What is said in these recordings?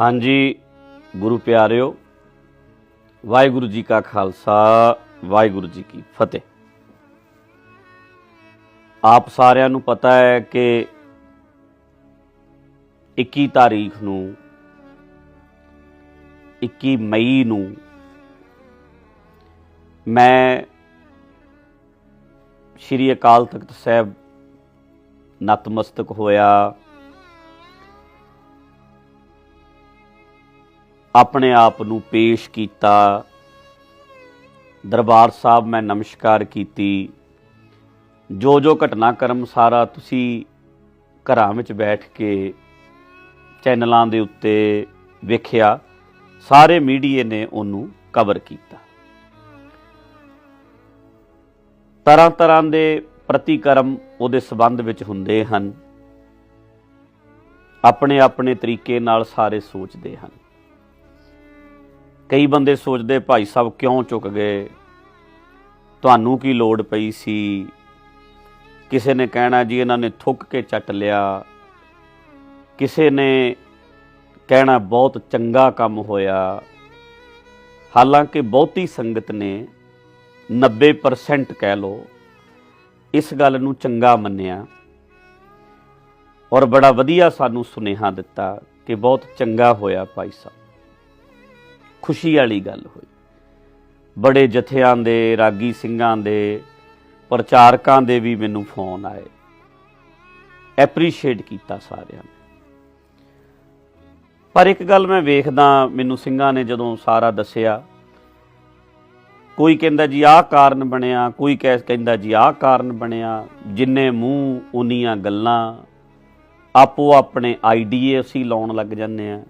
ਹਾਂਜੀ, ਗੁਰੂ ਪਿਆਰਿਓ, ਵਾਹਿਗੁਰੂ ਜੀ ਕਾ ਖਾਲਸਾ, ਵਾਹਿਗੁਰੂ ਜੀ ਕੀ ਫਤਿਹ। ਆਪ ਸਾਰਿਆਂ ਨੂੰ ਪਤਾ ਹੈ ਕਿ 21 ਤਾਰੀਖ ਨੂੰ 21 ਮਈ ਨੂੰ ਮੈਂ ਸ਼੍ਰੀ ਅਕਾਲ ਤਖਤ ਸਾਹਿਬ ਨਤਮਸਤਕ ਹੋਇਆ। ਆਪਣੇ ਆਪ ਨੂੰ ਪੇਸ਼ ਕੀਤਾ। ਦਰਬਾਰ ਸਾਹਿਬ ਮੈਂ ਨਮਸਕਾਰ ਕੀਤੀ। ਜੋ ਜੋ ਘਟਨਾਕ੍ਰਮ ਸਾਰਾ ਤੁਸੀਂ ਘਰਾਂ ਵਿੱਚ ਬੈਠ ਕੇ ਚੈਨਲਾਂ ਦੇ ਉੱਤੇ ਵੇਖਿਆ, ਸਾਰੇ ਮੀਡੀਏ ਨੇ ਉਹਨੂੰ ਕਵਰ ਕੀਤਾ। ਤਰ੍ਹਾਂ ਤਰ੍ਹਾਂ ਦੇ ਪ੍ਰਤੀਕਰਮ ਉਹਦੇ ਸਬੰਧ ਵਿੱਚ ਹੁੰਦੇ ਹਨ। ਆਪਣੇ ਆਪਣੇ ਤਰੀਕੇ ਨਾਲ ਸਾਰੇ ਸੋਚਦੇ ਹਨ। ਕਈ ਬੰਦੇ ਸੋਚਦੇ, ਭਾਈ ਸਾਹਿਬ ਕਿਉਂ ਚੁੱਕ ਗਏ? ਤੁਹਾਨੂੰ ਕੀ ਲੋੜ ਪਈ ਸੀ? ਕਿਸੇ ਨੇ ਕਹਿਣਾ ਜੀ ਇਹਨਾਂ ਨੇ ਥੁੱਕ ਕੇ ਚੱਟ ਲਿਆ। ਕਿਸੇ ਨੇ ਕਹਿਣਾ ਬਹੁਤ ਚੰਗਾ ਕੰਮ ਹੋਇਆ। ਹਾਲਾਂਕਿ ਬਹੁਤੀ ਸੰਗਤ ਨੇ 90% ਕਹਿ ਲੋ ਇਸ ਗੱਲ ਨੂੰ ਚੰਗਾ ਮੰਨਿਆ ਔਰ ਬੜਾ ਵਧੀਆ ਸਾਨੂੰ ਸੁਨੇਹਾ ਦਿੱਤਾ ਕਿ ਬਹੁਤ ਚੰਗਾ ਹੋਇਆ ਭਾਈ ਸਾਹਿਬ। ਖੁਸ਼ੀ ਵਾਲੀ ਗੱਲ ਹੋਈ। ਬੜੇ ਜਥਿਆਂ ਦੇ, ਰਾਗੀ ਸਿੰਘਾਂ ਦੇ, ਪ੍ਰਚਾਰਕਾਂ ਦੇ ਵੀ ਮੈਨੂੰ ਫੋਨ ਆਏ। ਐਪਰੀਸ਼ੀਏਟ ਕੀਤਾ ਸਾਰਿਆਂ ਨੇ। ਪਰ ਇੱਕ ਗੱਲ ਮੈਂ ਵੇਖਦਾ, ਮੈਨੂੰ ਸਿੰਘਾਂ ਨੇ ਜਦੋਂ ਸਾਰਾ ਦੱਸਿਆ, ਕੋਈ ਕਹਿੰਦਾ ਜੀ ਆਹ ਕਾਰਨ ਬਣਿਆ, ਕੋਈ ਕਹਿ ਕਹਿੰਦਾ ਜੀ ਆਹ ਕਾਰਨ ਬਣਿਆ, ਜਿੰਨੇ ਮੂੰਹ ਉਨੀਆਂ ਗੱਲਾਂ ਆਪੋ ਆਪਣੇ ਆਈਡੀਏ ਅਸੀਂ ਲਾਉਣ ਲੱਗ ਜਾਂਦੇ ਆ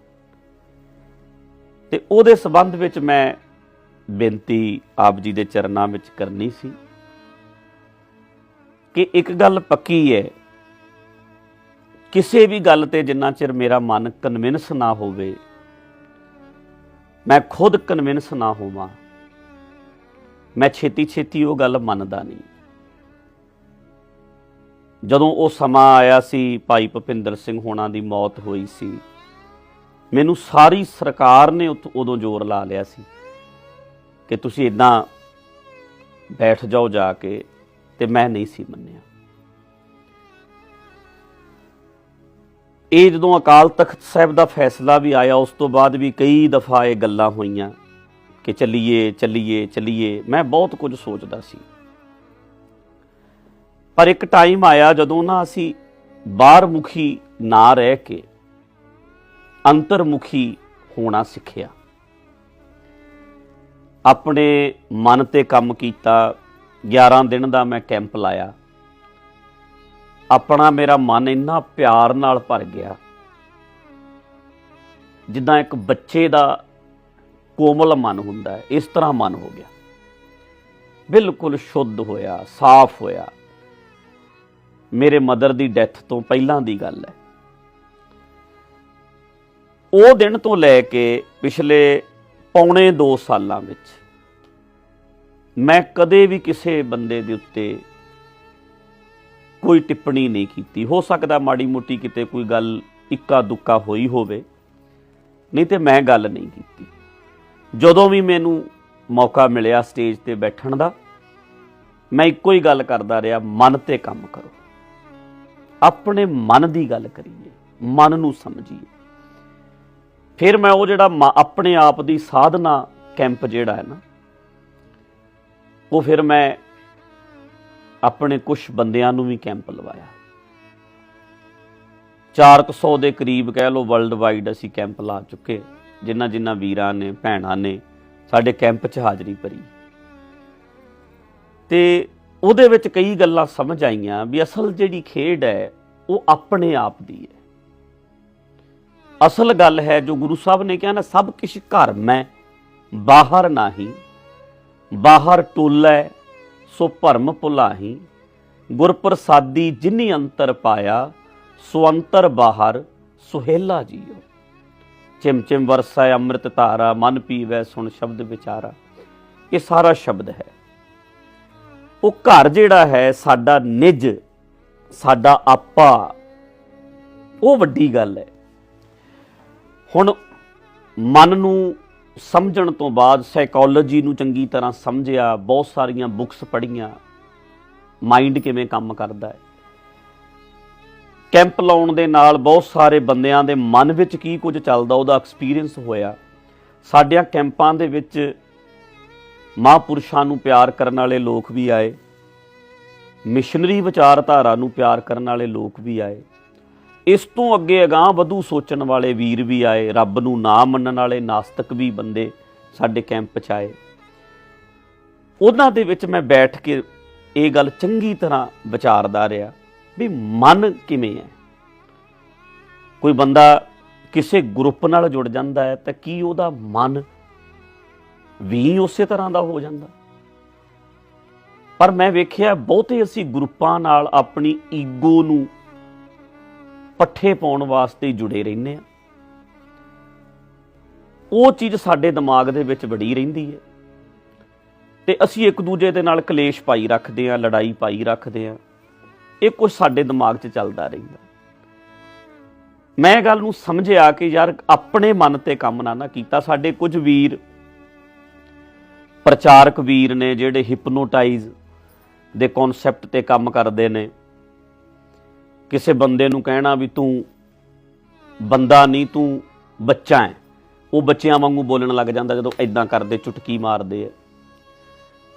ਤੇ ਉਹਦੇ ਸਬੰਧ ਵਿੱਚ ਮੈਂ ਬੇਨਤੀ ਆਪ ਜੀ ਦੇ ਚਰਨਾਂ ਵਿੱਚ ਕਰਨੀ ਸੀ ਕਿ ਇੱਕ ਗੱਲ ਪੱਕੀ ਹੈ, ਕਿਸੇ ਵੀ ਗੱਲ ਤੇ ਜਿੰਨਾ ਚਿਰ ਮੇਰਾ ਮਨ ਕਨਵਿੰਸ ਨਾ ਹੋਵੇ, ਮੈਂ ਖੁਦ ਕਨਵਿੰਸ ਨਾ ਹੋਵਾਂ, ਮੈਂ ਛੇਤੀ ਛੇਤੀ ਉਹ ਗੱਲ ਮੰਨਦਾ ਨਹੀਂ। ਜਦੋਂ ਉਹ ਸਮਾਂ ਆਇਆ ਸੀ, ਭਾਈ ਭਪਿੰਦਰ ਸਿੰਘ ਹੋਣਾ ਦੀ ਮੌਤ ਹੋਈ ਸੀ ਮੈਨੂੰ ਸਾਰੀ ਸਰਕਾਰ ਨੇ ਉਤ- ਉਦੋਂ ਜ਼ੋਰ ਲਾ ਲਿਆ ਸੀ ਕਿ ਤੁਸੀਂ ਇਦਾਂ ਬੈਠ ਜਾਓ ਜਾ ਕੇ ਤੇ ਮੈਂ ਨਹੀਂ ਸੀ ਮੰਨਿਆ। ਇਹ ਜਦੋਂ ਅਕਾਲ ਤਖਤ ਸਾਹਿਬ ਦਾ ਫੈਸਲਾ ਵੀ ਆਇਆ, ਉਸ ਤੋਂ ਬਾਅਦ ਵੀ ਕਈ ਦਫਾ ਇਹ ਗੱਲਾਂ ਹੋਈਆਂ ਕਿ ਚੱਲੀਏ ਚੱਲੀਏ ਚੱਲੀਏ। ਮੈਂ ਬਹੁਤ ਕੁਝ ਸੋਚਦਾ ਸੀ। ਪਰ ਇੱਕ ਟਾਈਮ ਆਇਆ ਜਦੋਂ ਨਾ ਅਸੀਂ ਬਾਹਰ ਮੁਖੀ ਨਾ ਰਹਿ ਕੇ ਅੰਤਰਮੁਖੀ ਹੋਣਾ ਸਿੱਖਿਆ। ਆਪਣੇ ਮਨ ਤੇ ਕੰਮ ਕੀਤਾ 11 ਦਿਨ ਦਾ ਮੈਂ ਕੈਂਪ ਲਾਇਆ। ਆਪਣਾ ਮੇਰਾ ਮਨ ਇੰਨਾ ਪਿਆਰ ਨਾਲ ਭਰ ਗਿਆ। ਜਿੱਦਾਂ ਇੱਕ ਬੱਚੇ ਦਾ ਕੋਮਲ ਮਨ ਹੁੰਦਾ ਹੈ ਇਸ ਤਰ੍ਹਾਂ ਮਨ ਹੋ ਗਿਆ। ਬਿਲਕੁਲ ਸ਼ੁੱਧ ਹੋਇਆ, ਸਾਫ਼ ਹੋਇਆ। ਮੇਰੇ ਮਦਰ ਦੀ ਡੈਥ ਤੋਂ ਪਹਿਲਾਂ ਦੀ ਗੱਲ ਹੈ। ਉਹ ਦਿਨ ਤੋਂ ਲੈ ਕੇ ਪਿਛਲੇ ਪੌਣੇ 2 ਸਾਲਾਂ ਵਿੱਚ ਮੈਂ ਕਦੇ ਵੀ ਕਿਸੇ ਬੰਦੇ ਦੇ ਉੱਤੇ ਕੋਈ ਟਿੱਪਣੀ ਨਹੀਂ ਕੀਤੀ। ਹੋ ਸਕਦਾ ਮਾੜੀ ਮੋਟੀ ਕਿਤੇ ਕੋਈ ਗੱਲ ਇੱਕਾ ਦੁੱਕਾ ਹੋਈ ਹੋਵੇ, ਨਹੀਂ ਤੇ ਮੈਂ ਗੱਲ ਨਹੀਂ ਕੀਤੀ। ਜਦੋਂ ਵੀ ਮੈਨੂੰ ਮੌਕਾ ਮਿਲਿਆ ਸਟੇਜ ਤੇ ਬੈਠਣ ਦਾ, ਮੈਂ ਇੱਕੋ ਹੀ ਗੱਲ ਕਰਦਾ ਰਿਹਾ, ਮਨ ਤੇ ਕੰਮ ਕਰੋ। ਆਪਣੇ ਮਨ ਦੀ ਗੱਲ ਕਰੀਏ, ਮਨ ਨੂੰ ਸਮਝੀਏ। ਫਿਰ ਮੈਂ ਉਹ ਜਿਹੜਾ ਮ- ਆਪਣੇ ਆਪ ਦੀ ਸਾਧਨਾ ਕੈਂਪ ਜਿਹੜਾ ਹੈ ਨਾ, ਉਹ ਫਿਰ ਮੈਂ ਆਪਣੇ ਕੁਝ ਬੰਦਿਆਂ ਨੂੰ ਵੀ ਕੈਂਪ ਲਵਾਇਆ। 400 ਦੇ ਕਰੀਬ ਕਹਿ ਲਓ ਵਰਲਡ ਵਾਈਡ ਅਸੀਂ ਕੈਂਪ ਲਾ ਚੁੱਕੇ, ਜਿਨ੍ਹਾਂ ਜਿਨ੍ਹਾਂ ਵੀਰਾਂ ਨੇ, ਭੈਣਾਂ ਨੇ ਸਾਡੇ ਕੈਂਪ 'ਚ ਹਾਜ਼ਰੀ ਭਰੀ। ਤੇ ਉਹਦੇ ਵਿੱਚ ਕਈ ਗੱਲਾਂ ਸਮਝ ਆਈਆਂ ਵੀ ਅਸਲ ਜਿਹੜੀ ਖੇਡ ਹੈ, ਉਹ ਆਪਣੇ ਆਪ ਦੀ ਹੈ। ਅਸਲ ਗੱਲ ਹੈ ਜੋ ਗੁਰੂ ਸਾਹਿਬ ਨੇ ਕਿਹਾ ਨਾ, ਸਭ ਕੁਝ ਘਰ ਮੈਂ, ਬਾਹਰ ਨਹੀਂ, ਬਾਹਰ ਟੋਲੈ, ਸੋ ਭਰਮ ਭੁਲਾਹੀ। ਗੁਰ ਪ੍ਰਸਾਦੀ ਜਿਨੀ ਅੰਤਰ ਪਾਇਆ, ਸੋ ਅੰਤਰ ਬਾਹਰ ਸੁਹੇਲਾ ਜੀਓ। ਚਿਮ ਚਿਮ ਵਰਸੈ ਅੰਮ੍ਰਿਤ ਧਾਰਾ, ਮਨ ਪੀਵੈ ਸੁਣ ਸ਼ਬਦ ਵਿਚਾਰਾ। ਇਹ ਸਾਰਾ ਸ਼ਬਦ ਹੈ। ਉਹ ਘਰ ਜਿਹੜਾ ਹੈ, ਸਾਡਾ ਨਿਜ, ਸਾਡਾ ਆਪਾ। ਉਹ ਵੱਡੀ ਗੱਲ ਹੈ। ਹੁਣ ਮਨ ਨੂੰ ਸਮਝਣ ਤੋਂ ਬਾਅਦ ਸਾਈਕੋਲੋਜੀ ਨੂੰ ਚੰਗੀ ਤਰ੍ਹਾਂ ਸਮਝਿਆ, ਬਹੁਤ ਸਾਰੀਆਂ ਬੁੱਕਸ ਪੜ੍ਹੀਆਂ ਮਾਈਂਡ ਕਿਵੇਂ ਕੰਮ ਕਰਦਾ ਹੈ? ਕੈਂਪ ਲਾਉਣ ਦੇ ਨਾਲ ਬਹੁਤ ਸਾਰੇ ਬੰਦਿਆਂ ਦੇ ਮਨ ਵਿੱਚ ਕੀ ਕੁਝ ਚੱਲਦਾ, ਉਹਦਾ ਐਕਸਪੀਰੀਅੰਸ ਹੋਇਆ। ਸਾਡਿਆਂ ਕੈਂਪਾਂ ਦੇ ਵਿੱਚ ਮਹਾਂਪੁਰਸ਼ਾਂ ਨੂੰ ਪਿਆਰ ਕਰਨ ਵਾਲੇ ਲੋਕ ਵੀ ਆਏ। ਮਿਸ਼ਨਰੀ ਵਿਚਾਰਧਾਰਾ ਨੂੰ ਪਿਆਰ ਕਰਨ ਵਾਲੇ ਲੋਕ ਵੀ ਆਏ। ਇਸ ਤੋਂ ਅੱਗੇ ਅਗਾਹ ਵਧੂ ਸੋਚਣ ਵਾਲੇ ਵੀਰ ਵੀ ਆਏ, ਰੱਬ ਨੂੰ ਨਾ ਮੰਨਣ ਵਾਲੇ ਨਾਸਤਕ ਵੀ ਬੰਦੇ ਸਾਡੇ ਕੈਂਪ 'ਚ ਆਏ। ਉਹਨਾਂ ਦੇ ਵਿੱਚ ਮੈਂ ਬੈਠ ਕੇ ਇਹ ਗੱਲ ਚੰਗੀ ਤਰ੍ਹਾਂ ਵਿਚਾਰਦਾ ਰਿਹਾ ਵੀ ਮਨ ਕਿਵੇਂ ਹੈ। ਕੋਈ ਬੰਦਾ ਕਿਸੇ ਗਰੁੱਪ ਨਾਲ ਜੁੜ ਜਾਂਦਾ ਹੈ ਤਾਂ ਕੀ ਉਹਦਾ ਮਨ ਵੀ ਉਸੇ ਤਰ੍ਹਾਂ ਦਾ ਹੋ ਜਾਂਦਾ? ਪਰ ਮੈਂ ਵੇਖਿਆ ਬਹੁਤੇ ਅਸੀਂ ਗਰੁੱਪਾਂ ਨਾਲ ਆਪਣੀ ਈਗੋ ਨੂੰ ਪੱਠੇ ਪਾਉਣ ਵਾਸਤੇ ਜੁੜੇ ਰਹਿੰਦੇ ਆ। ਉਹ ਚੀਜ਼ ਸਾਡੇ ਦਿਮਾਗ ਦੇ ਵਿੱਚ ਵੜੀ ਰਹਿੰਦੀ ਹੈ। ਤੇ ਅਸੀਂ ਇੱਕ ਦੂਜੇ ਦੇ ਨਾਲ ਕਲੇਸ਼ ਪਾਈ ਰੱਖਦੇ ਆ, ਲੜਾਈ ਪਾਈ ਰੱਖਦੇ ਆ। ਇਹ ਕੁਝ ਸਾਡੇ ਦਿਮਾਗ 'ਚ ਚੱਲਦਾ ਰਹਿੰਦਾ। ਮੈਂ ਗੱਲ ਨੂੰ ਸਮਝਿਆ ਕਿ ਯਾਰ ਆਪਣੇ ਮਨ ਤੇ ਕੰਮ ਨਾ ਨਾ ਕੀਤਾ। ਸਾਡੇ ਕੁਝ ਵੀਰ, ਪ੍ਰਚਾਰਕ ਵੀਰ ਨੇ ਜਿਹੜੇ ਹਿਪਨੋਟਾਈਜ਼ ਦੇ ਕਨਸੈਪਟ ਤੇ ਕੰਮ ਕਰਦੇ ਨੇ। ਕਿਸੇ ਬੰਦੇ ਨੂੰ ਕਹਿਣਾ ਵੀ ਤੂੰ ਬੰਦਾ ਨਹੀਂ, ਤੂੰ ਬੱਚਾ ਹੈ। ਉਹ ਬੱਚਿਆਂ ਵਾਂਗੂ ਬੋਲਣ ਲੱਗ ਜਾਂਦਾ ਜਦੋਂ ਐਦਾਂ ਕਰਦੇ, ਚੁਟਕੀ ਮਾਰਦੇ ਆ।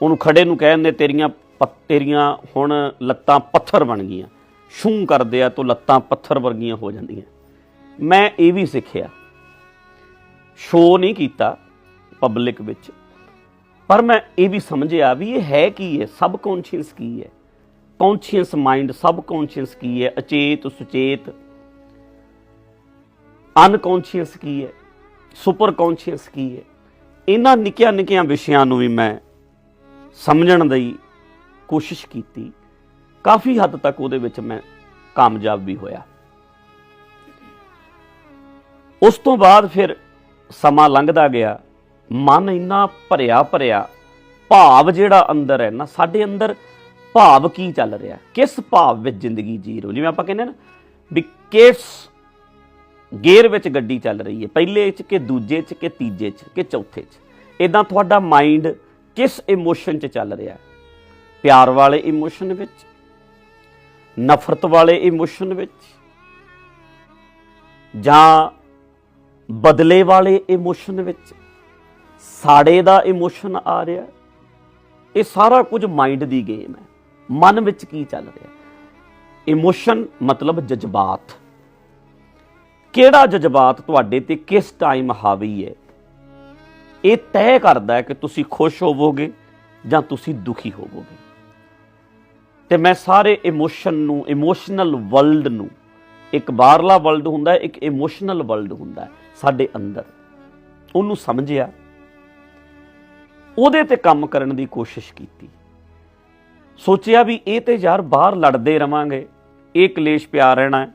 ਉਹਨੂੰ ਖੜੇ ਨੂੰ ਕਹਿੰਦੇ ਤੇਰੀਆਂ ਪ- ਤੇਰੀਆਂ ਹੁਣ ਲੱਤਾਂ ਪੱਥਰ ਬਣ ਗਈਆਂ। ਛੂੰ ਕਰਦੇ ਆ ਤਾਂ ਲੱਤਾਂ ਪੱਥਰ ਵਰਗੀਆਂ ਹੋ ਜਾਂਦੀਆਂ। ਮੈਂ ਇਹ ਵੀ ਸਿੱਖਿਆ। ਸ਼ੋ ਨਹੀਂ ਕੀਤਾ ਪਬਲਿਕ ਵਿੱਚ। ਪਰ ਮੈਂ ਇਹ ਵੀ ਸਮਝਿਆ ਵੀ ਇਹ ਹੈ ਕੀ ਹੈ ਸਬ ਕੌਂਸ਼ੀਅਸ ਕੀ ਹੈ? ਕੌਂਸ਼ੀਅਸ ਮਾਈਂਡ ਸਬ ਕੌਂਸ਼ੀਅਸ ਕੀ ਹੈ? ਅਚੇਤ, ਸੁਚੇਤ। ਅਨਕੌਂਸ਼ੀਅਸ ਕੀ ਹੈ? ਸੁਪਰ ਕੌਂਸ਼ੀਅਸ ਕੀ ਹੈ? ਇਹਨਾਂ ਨਿੱਕੀਆਂ ਨਿੱਕੀਆਂ ਵਿਸ਼ਿਆਂ ਨੂੰ ਵੀ ਮੈਂ ਸਮਝਣ ਦੀ ਕੋਸ਼ਿਸ਼ ਕੀਤੀ। ਕਾਫੀ ਹੱਦ ਤੱਕ ਉਹਦੇ ਵਿੱਚ ਮੈਂ ਕਾਮਯਾਬ ਵੀ ਹੋਇਆ। ਉਸ ਤੋਂ ਬਾਅਦ ਫਿਰ ਸਮਾਂ ਲੰਘਦਾ ਗਿਆ। ਮਨ ਇੰਨਾ ਭਰਿਆ ਭਰਿਆ ਭਾਵ ਜਿਹੜਾ ਅੰਦਰ ਹੈ ਨਾ, ਸਾਡੇ ਅੰਦਰ ਭਾਵ ਕੀ ਚੱਲ ਰਿਹਾ? ਕਿਸ ਭਾਵ ਵਿੱਚ ਜ਼ਿੰਦਗੀ ਜੀ ਰਹੋ ਜਿਵੇਂ ਆਪਾਂ ਕਹਿੰਦੇ ਨਾ ਵੀ ਕਿਸ ਗੇਅਰ ਵਿੱਚ ਗੱਡੀ ਚੱਲ ਰਹੀ ਹੈ? ਪਹਿਲੇ ਚ ਕਿ ਦੂਜੇ ਚ ਕਿ ਤੀਜੇ ਚ ਕਿ ਚੌਥੇ ਚ? ਇਦਾਂ ਤੁਹਾਡਾ ਮਾਈਂਡ ਕਿਸ ਇਮੋਸ਼ਨ ਚ ਚੱਲ ਰਿਹਾ? ਪਿਆਰ ਵਾਲੇ ਇਮੋਸ਼ਨ ਵਿੱਚ? ਨਫ਼ਰਤ ਵਾਲੇ ਇਮੋਸ਼ਨ ਵਿੱਚ? ਜਾਂ ਬਦਲੇ ਵਾਲੇ ਇਮੋਸ਼ਨ ਵਿੱਚ? ਸਾੜੇ ਦਾ ਇਮੋਸ਼ਨ ਆ ਰਿਹਾ? ਇਹ ਸਾਰਾ ਕੁਝ ਮਾਈਂਡ ਦੀ ਗੇਮ ਹੈ। ਮਨ ਵਿੱਚ ਕੀ ਚੱਲ ਰਿਹਾ? ਇਮੋਸ਼ਨ ਮਤਲਬ ਜਜ਼ਬਾਤ। ਕਿਹੜਾ ਜਜ਼ਬਾਤ ਤੁਹਾਡੇ ਤੇ ਕਿਸ ਟਾਈਮ ਹਾਵੀ ਹੈ? ਇਹ ਤੈਅ ਕਰਦਾ ਹੈ ਕਿ ਤੁਸੀਂ ਖੁਸ਼ ਹੋਵੋਗੇ ਜਾਂ ਤੁਸੀਂ ਦੁਖੀ ਹੋਵੋਗੇ। ਤੇ ਮੈਂ ਸਾਰੇ ਇਮੋਸ਼ਨ ਨੂੰ ਇਮੋਸ਼ਨਲ ਵਰਲਡ ਨੂੰ, ਇੱਕ ਬਾਹਰਲਾ ਵਰਲਡ ਹੁੰਦਾ ਹੈ ਇੱਕ ਇਮੋਸ਼ਨਲ ਵਰਲਡ ਹੁੰਦਾ ਹੈ, ਸਾਡੇ ਅੰਦਰ। ਉਹਨੂੰ ਸਮਝਿਆ। ਉਹਦੇ ਤੇ ਕੰਮ ਕਰਨ ਦੀ ਕੋਸ਼ਿਸ਼ ਕੀਤੀ। ਸੋਚਿਆ ਵੀ ਇਹ ਤੇ ਯਾਰ ਬਾਹਰ ਲੜਦੇ ਰਵਾਂਗੇ। ਇਹ ਕਲੇਸ਼ ਪਿਆ ਰਹਿਣਾ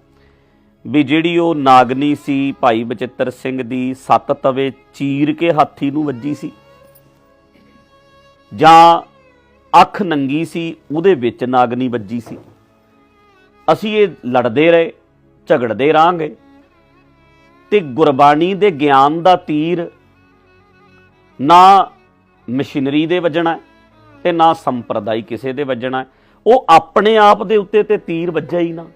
ਵੀ ਜਿਹੜੀ ਉਹ ਨਾਗਨੀ ਸੀ ਭਾਈ ਬਚਿੱਤਰ ਸਿੰਘ ਦੀ ਸੱਤ ਤਵੇ ਚੀਰ ਕੇ ਹਾਥੀ ਨੂੰ ਵੱਜੀ ਸੀ। ਜਾਂ ਅੱਖ ਨੰਗੀ ਸੀ, ਉਹਦੇ ਵਿੱਚ ਨਾਗਨੀ ਵੱਜੀ ਸੀ। ਅਸੀਂ ਇਹ ਲੜਦੇ ਰਹੇ, ਝਗੜਦੇ ਰਾਂਗੇ ਤੇ ਗੁਰਬਾਣੀ ਦੇ ਗਿਆਨ ਦਾ ਤੀਰ ਨਾ ਮਸ਼ੀਨਰੀ ਦੇ ਵੱਜਣਾ ਹੈ ਤੇ ਨਾ ਸੰਪਰਦਾਇ ਕਿਸੇ ਦੇ ਵੱਜਣਾ ਉਹ ਆਪਣੇ ਆਪ ਦੇ ਉੱਤੇ ਤੇ ਤੀਰ ਵੱਜਿਆ ਹੀ ਨਾ।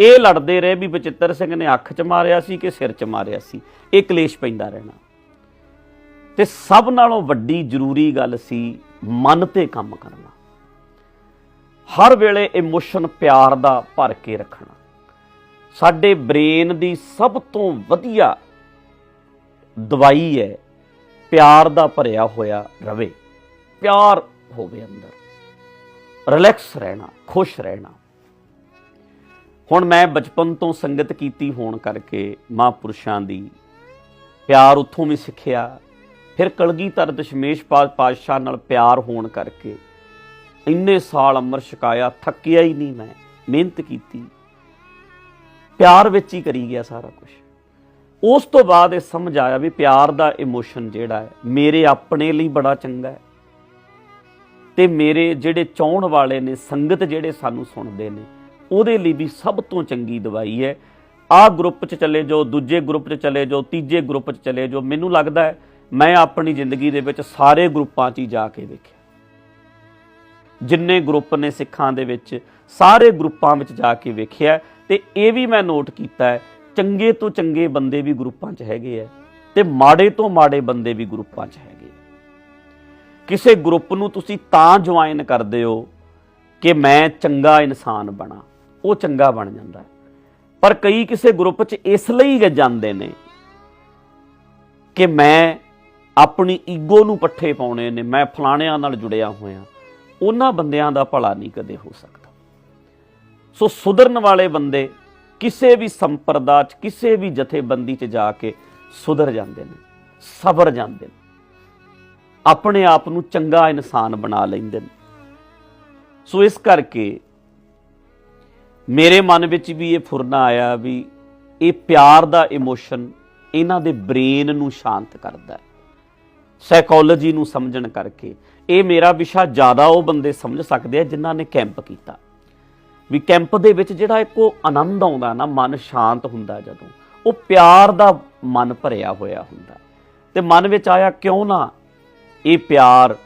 ਇਹ ਲੜਦੇ ਰਹੇ ਵੀ ਬਚਿੱਤਰ ਸਿੰਘ ਨੇ ਅੱਖ 'ਚ ਮਾਰਿਆ ਸੀ ਕਿ ਸਿਰ 'ਚ ਮਾਰਿਆ ਸੀ। ਇਹ ਕਲੇਸ਼ ਪੈਂਦਾ ਰਹਿਣਾ। ਤੇ ਸਭ ਨਾਲੋਂ ਵੱਡੀ ਜ਼ਰੂਰੀ ਗੱਲ ਸੀ ਮਨ ਤੇ ਕੰਮ ਕਰਨਾ। ਹਰ ਵੇਲੇ ਇਮੋਸ਼ਨ ਪਿਆਰ ਦਾ ਭਰ ਕੇ ਰੱਖਣਾ। ਸਾਡੇ ਬ੍ਰੇਨ ਦੀ ਸਭ ਤੋਂ ਵਧੀਆ ਦਵਾਈ ਹੈ ਪਿਆਰ ਦਾ ਭਰਿਆ ਹੋਇਆ ਰਵੇ। ਪਿਆਰ ਹੋਵੇ ਅੰਦਰ ਰਿਲੈਕਸ ਰਹਿਣਾ ਖੁਸ਼ ਰਹਿਣਾ ਹੁਣ ਮੈਂ ਬਚਪਨ ਤੋਂ ਸੰਗਤ ਕੀਤੀ ਹੋਣ ਕਰਕੇ ਮਹਾਂਪੁਰਸ਼ਾਂ ਦੀ ਪਿਆਰ ਉੱਥੋਂ ਵੀ ਸਿੱਖਿਆ ਫਿਰ ਕਲਗੀਧਰ ਦਸ਼ਮੇਸ਼ ਪਾਤਸ਼ਾਹ ਨਾਲ ਪਿਆਰ ਹੋਣ ਕਰਕੇ ਇੰਨੇ ਸਾਲ ਅੰਮ੍ਰਿਤ ਛਕਾਇਆ ਥੱਕਿਆ ਹੀ ਨਹੀਂ ਮੈਂ ਮਿਹਨਤ ਕੀਤੀ ਪਿਆਰ ਵਿੱਚ ਹੀ ਕਰੀ ਗਿਆ ਸਾਰਾ ਕੁਝ ਉਸ ਤੋਂ ਬਾਅਦ ਇਹ ਸਮਝ ਆਇਆ ਵੀ ਪਿਆਰ ਦਾ ਇਮੋਸ਼ਨ ਜਿਹੜਾ ਹੈ ਮੇਰੇ ਆਪਣੇ ਲਈ ਬੜਾ ਚੰਗਾ ਹੈ ਤੇ ਮੇਰੇ ਜਿਹੜੇ ਚਾਹਣ ਵਾਲੇ ਨੇ, ਸੰਗਤ ਜਿਹੜੇ ਸਾਨੂੰ ਸੁਣਦੇ ਨੇ, ਉਹਦੇ ਲਈ ਵੀ ਸਭ ਤੋਂ ਚੰਗੀ ਦਵਾਈ ਹੈ। ਆਹ ਗਰੁੱਪ 'ਚ ਚਲੇ ਜਾਓ, ਦੂਜੇ ਗਰੁੱਪ 'ਚ ਚਲੇ ਜਾਓ, ਤੀਜੇ ਗਰੁੱਪ 'ਚ ਚਲੇ ਜਾਓ। ਮੈਨੂੰ ਲੱਗਦਾ ਹੈ, ਮੈਂ ਆਪਣੀ ਜ਼ਿੰਦਗੀ ਦੇ ਵਿੱਚ ਸਾਰੇ ਗਰੁੱਪਾਂ 'ਚ ਹੀ ਜਾ ਕੇ ਵੇਖਿਆ। ਜਿੰਨੇ ਗਰੁੱਪ ਨੇ ਸਿੱਖਾਂ ਦੇ ਵਿੱਚ, ਸਾਰੇ ਗਰੁੱਪਾਂ ਵਿੱਚ ਜਾ ਕੇ ਵੇਖਿਆ। ਤੇ ਇਹ ਵੀ ਮੈਂ ਨੋਟ ਕੀਤਾ ਹੈ, ਚੰਗੇ ਤੋਂ ਚੰਗੇ ਬੰਦੇ ਵੀ ਗਰੁੱਪਾਂ 'ਚ ਹੈਗੇ ਆ ਤੇ ਮਾੜੇ ਤੋਂ ਮਾੜੇ ਬੰਦੇ ਵੀ ਗਰੁੱਪਾਂ 'ਚ ਹੈ। ਕਿਸੇ ਗਰੁੱਪ ਨੂੰ ਤੁਸੀਂ ਤਾਂ ਜੁਆਇਨ ਕਰਦੇ ਹੋ ਕਿ ਮੈਂ ਚੰਗਾ ਇਨਸਾਨ ਬਣਾ। ਉਹ ਚੰਗਾ ਬਣ ਜਾਂਦਾ। ਪਰ ਕਈ ਕਿਸੇ ਗਰੁੱਪ 'ਚ ਇਸ ਲਈ ਗ- ਜਾਂਦੇ ਨੇ ਕਿ ਮੈਂ ਆਪਣੀ ਈਗੋ ਨੂੰ ਪੱਠੇ ਪਾਉਣੇ ਨੇ, ਮੈਂ ਫਲਾਣਿਆਂ ਨਾਲ ਜੁੜਿਆ ਹੋਇਆ। ਉਹਨਾਂ ਬੰਦਿਆਂ ਦਾ ਭਲਾ ਨਹੀਂ ਕਦੇ ਹੋ ਸਕਦਾ। ਸੋ ਸੁਧਰਨ ਵਾਲੇ ਬੰਦੇ ਕਿਸੇ ਵੀ ਸੰਪਰਦਾ 'ਚ, ਕਿਸੇ ਵੀ ਜਥੇਬੰਦੀ 'ਚ ਜਾ ਕੇ ਸੁਧਰ ਜਾਂਦੇ ਨੇ ਸਬਰ ਜਾਂਦੇ ਨੇ। ਆਪਣੇ ਆਪ ਨੂੰ ਚੰਗਾ ਇਨਸਾਨ ਬਣਾ ਲੈਂਦੇ ਨੇ। ਸੋ ਇਸ ਕਰਕੇ ਮੇਰੇ ਮਨ ਵਿੱਚ ਵੀ ਇਹ ਫੁਰਨਾ ਆਇਆ ਵੀ ਇਹ ਪਿਆਰ ਦਾ ਇਮੋਸ਼ਨ ਇਹਨਾਂ ਦੇ ਬ੍ਰੇਨ ਨੂੰ ਸ਼ਾਂਤ ਕਰਦਾ ਹੈ। ਸਾਈਕੋਲੋਜੀ ਨੂੰ ਸਮਝਣ ਕਰਕੇ ਇਹ ਮੇਰਾ ਵਿਸ਼ਾ ਜ਼ਿਆਦਾ ਉਹ ਬੰਦੇ ਸਮਝ ਸਕਦੇ ਆ ਜਿਨ੍ਹਾਂ ਨੇ ਕੈਂਪ ਕੀਤਾ। ਵੀ ਕੈਂਪ ਦੇ ਵਿੱਚ ਜਿਹੜਾ ਇੱਕ ਉਹ ਆਨੰਦ ਆਉਂਦਾ ਨਾ, ਮਨ ਸ਼ਾਂਤ ਹੁੰਦਾ ਜਦੋਂ, ਉਹ ਪਿਆਰ ਦਾ ਮਨ ਭਰਿਆ ਹੋਇਆ ਹੁੰਦਾ। ਤੇ ਮਨ ਵਿੱਚ ਆਇਆ ਕਿਉਂ ਨਾ ਇਹ ਪਿਆਰ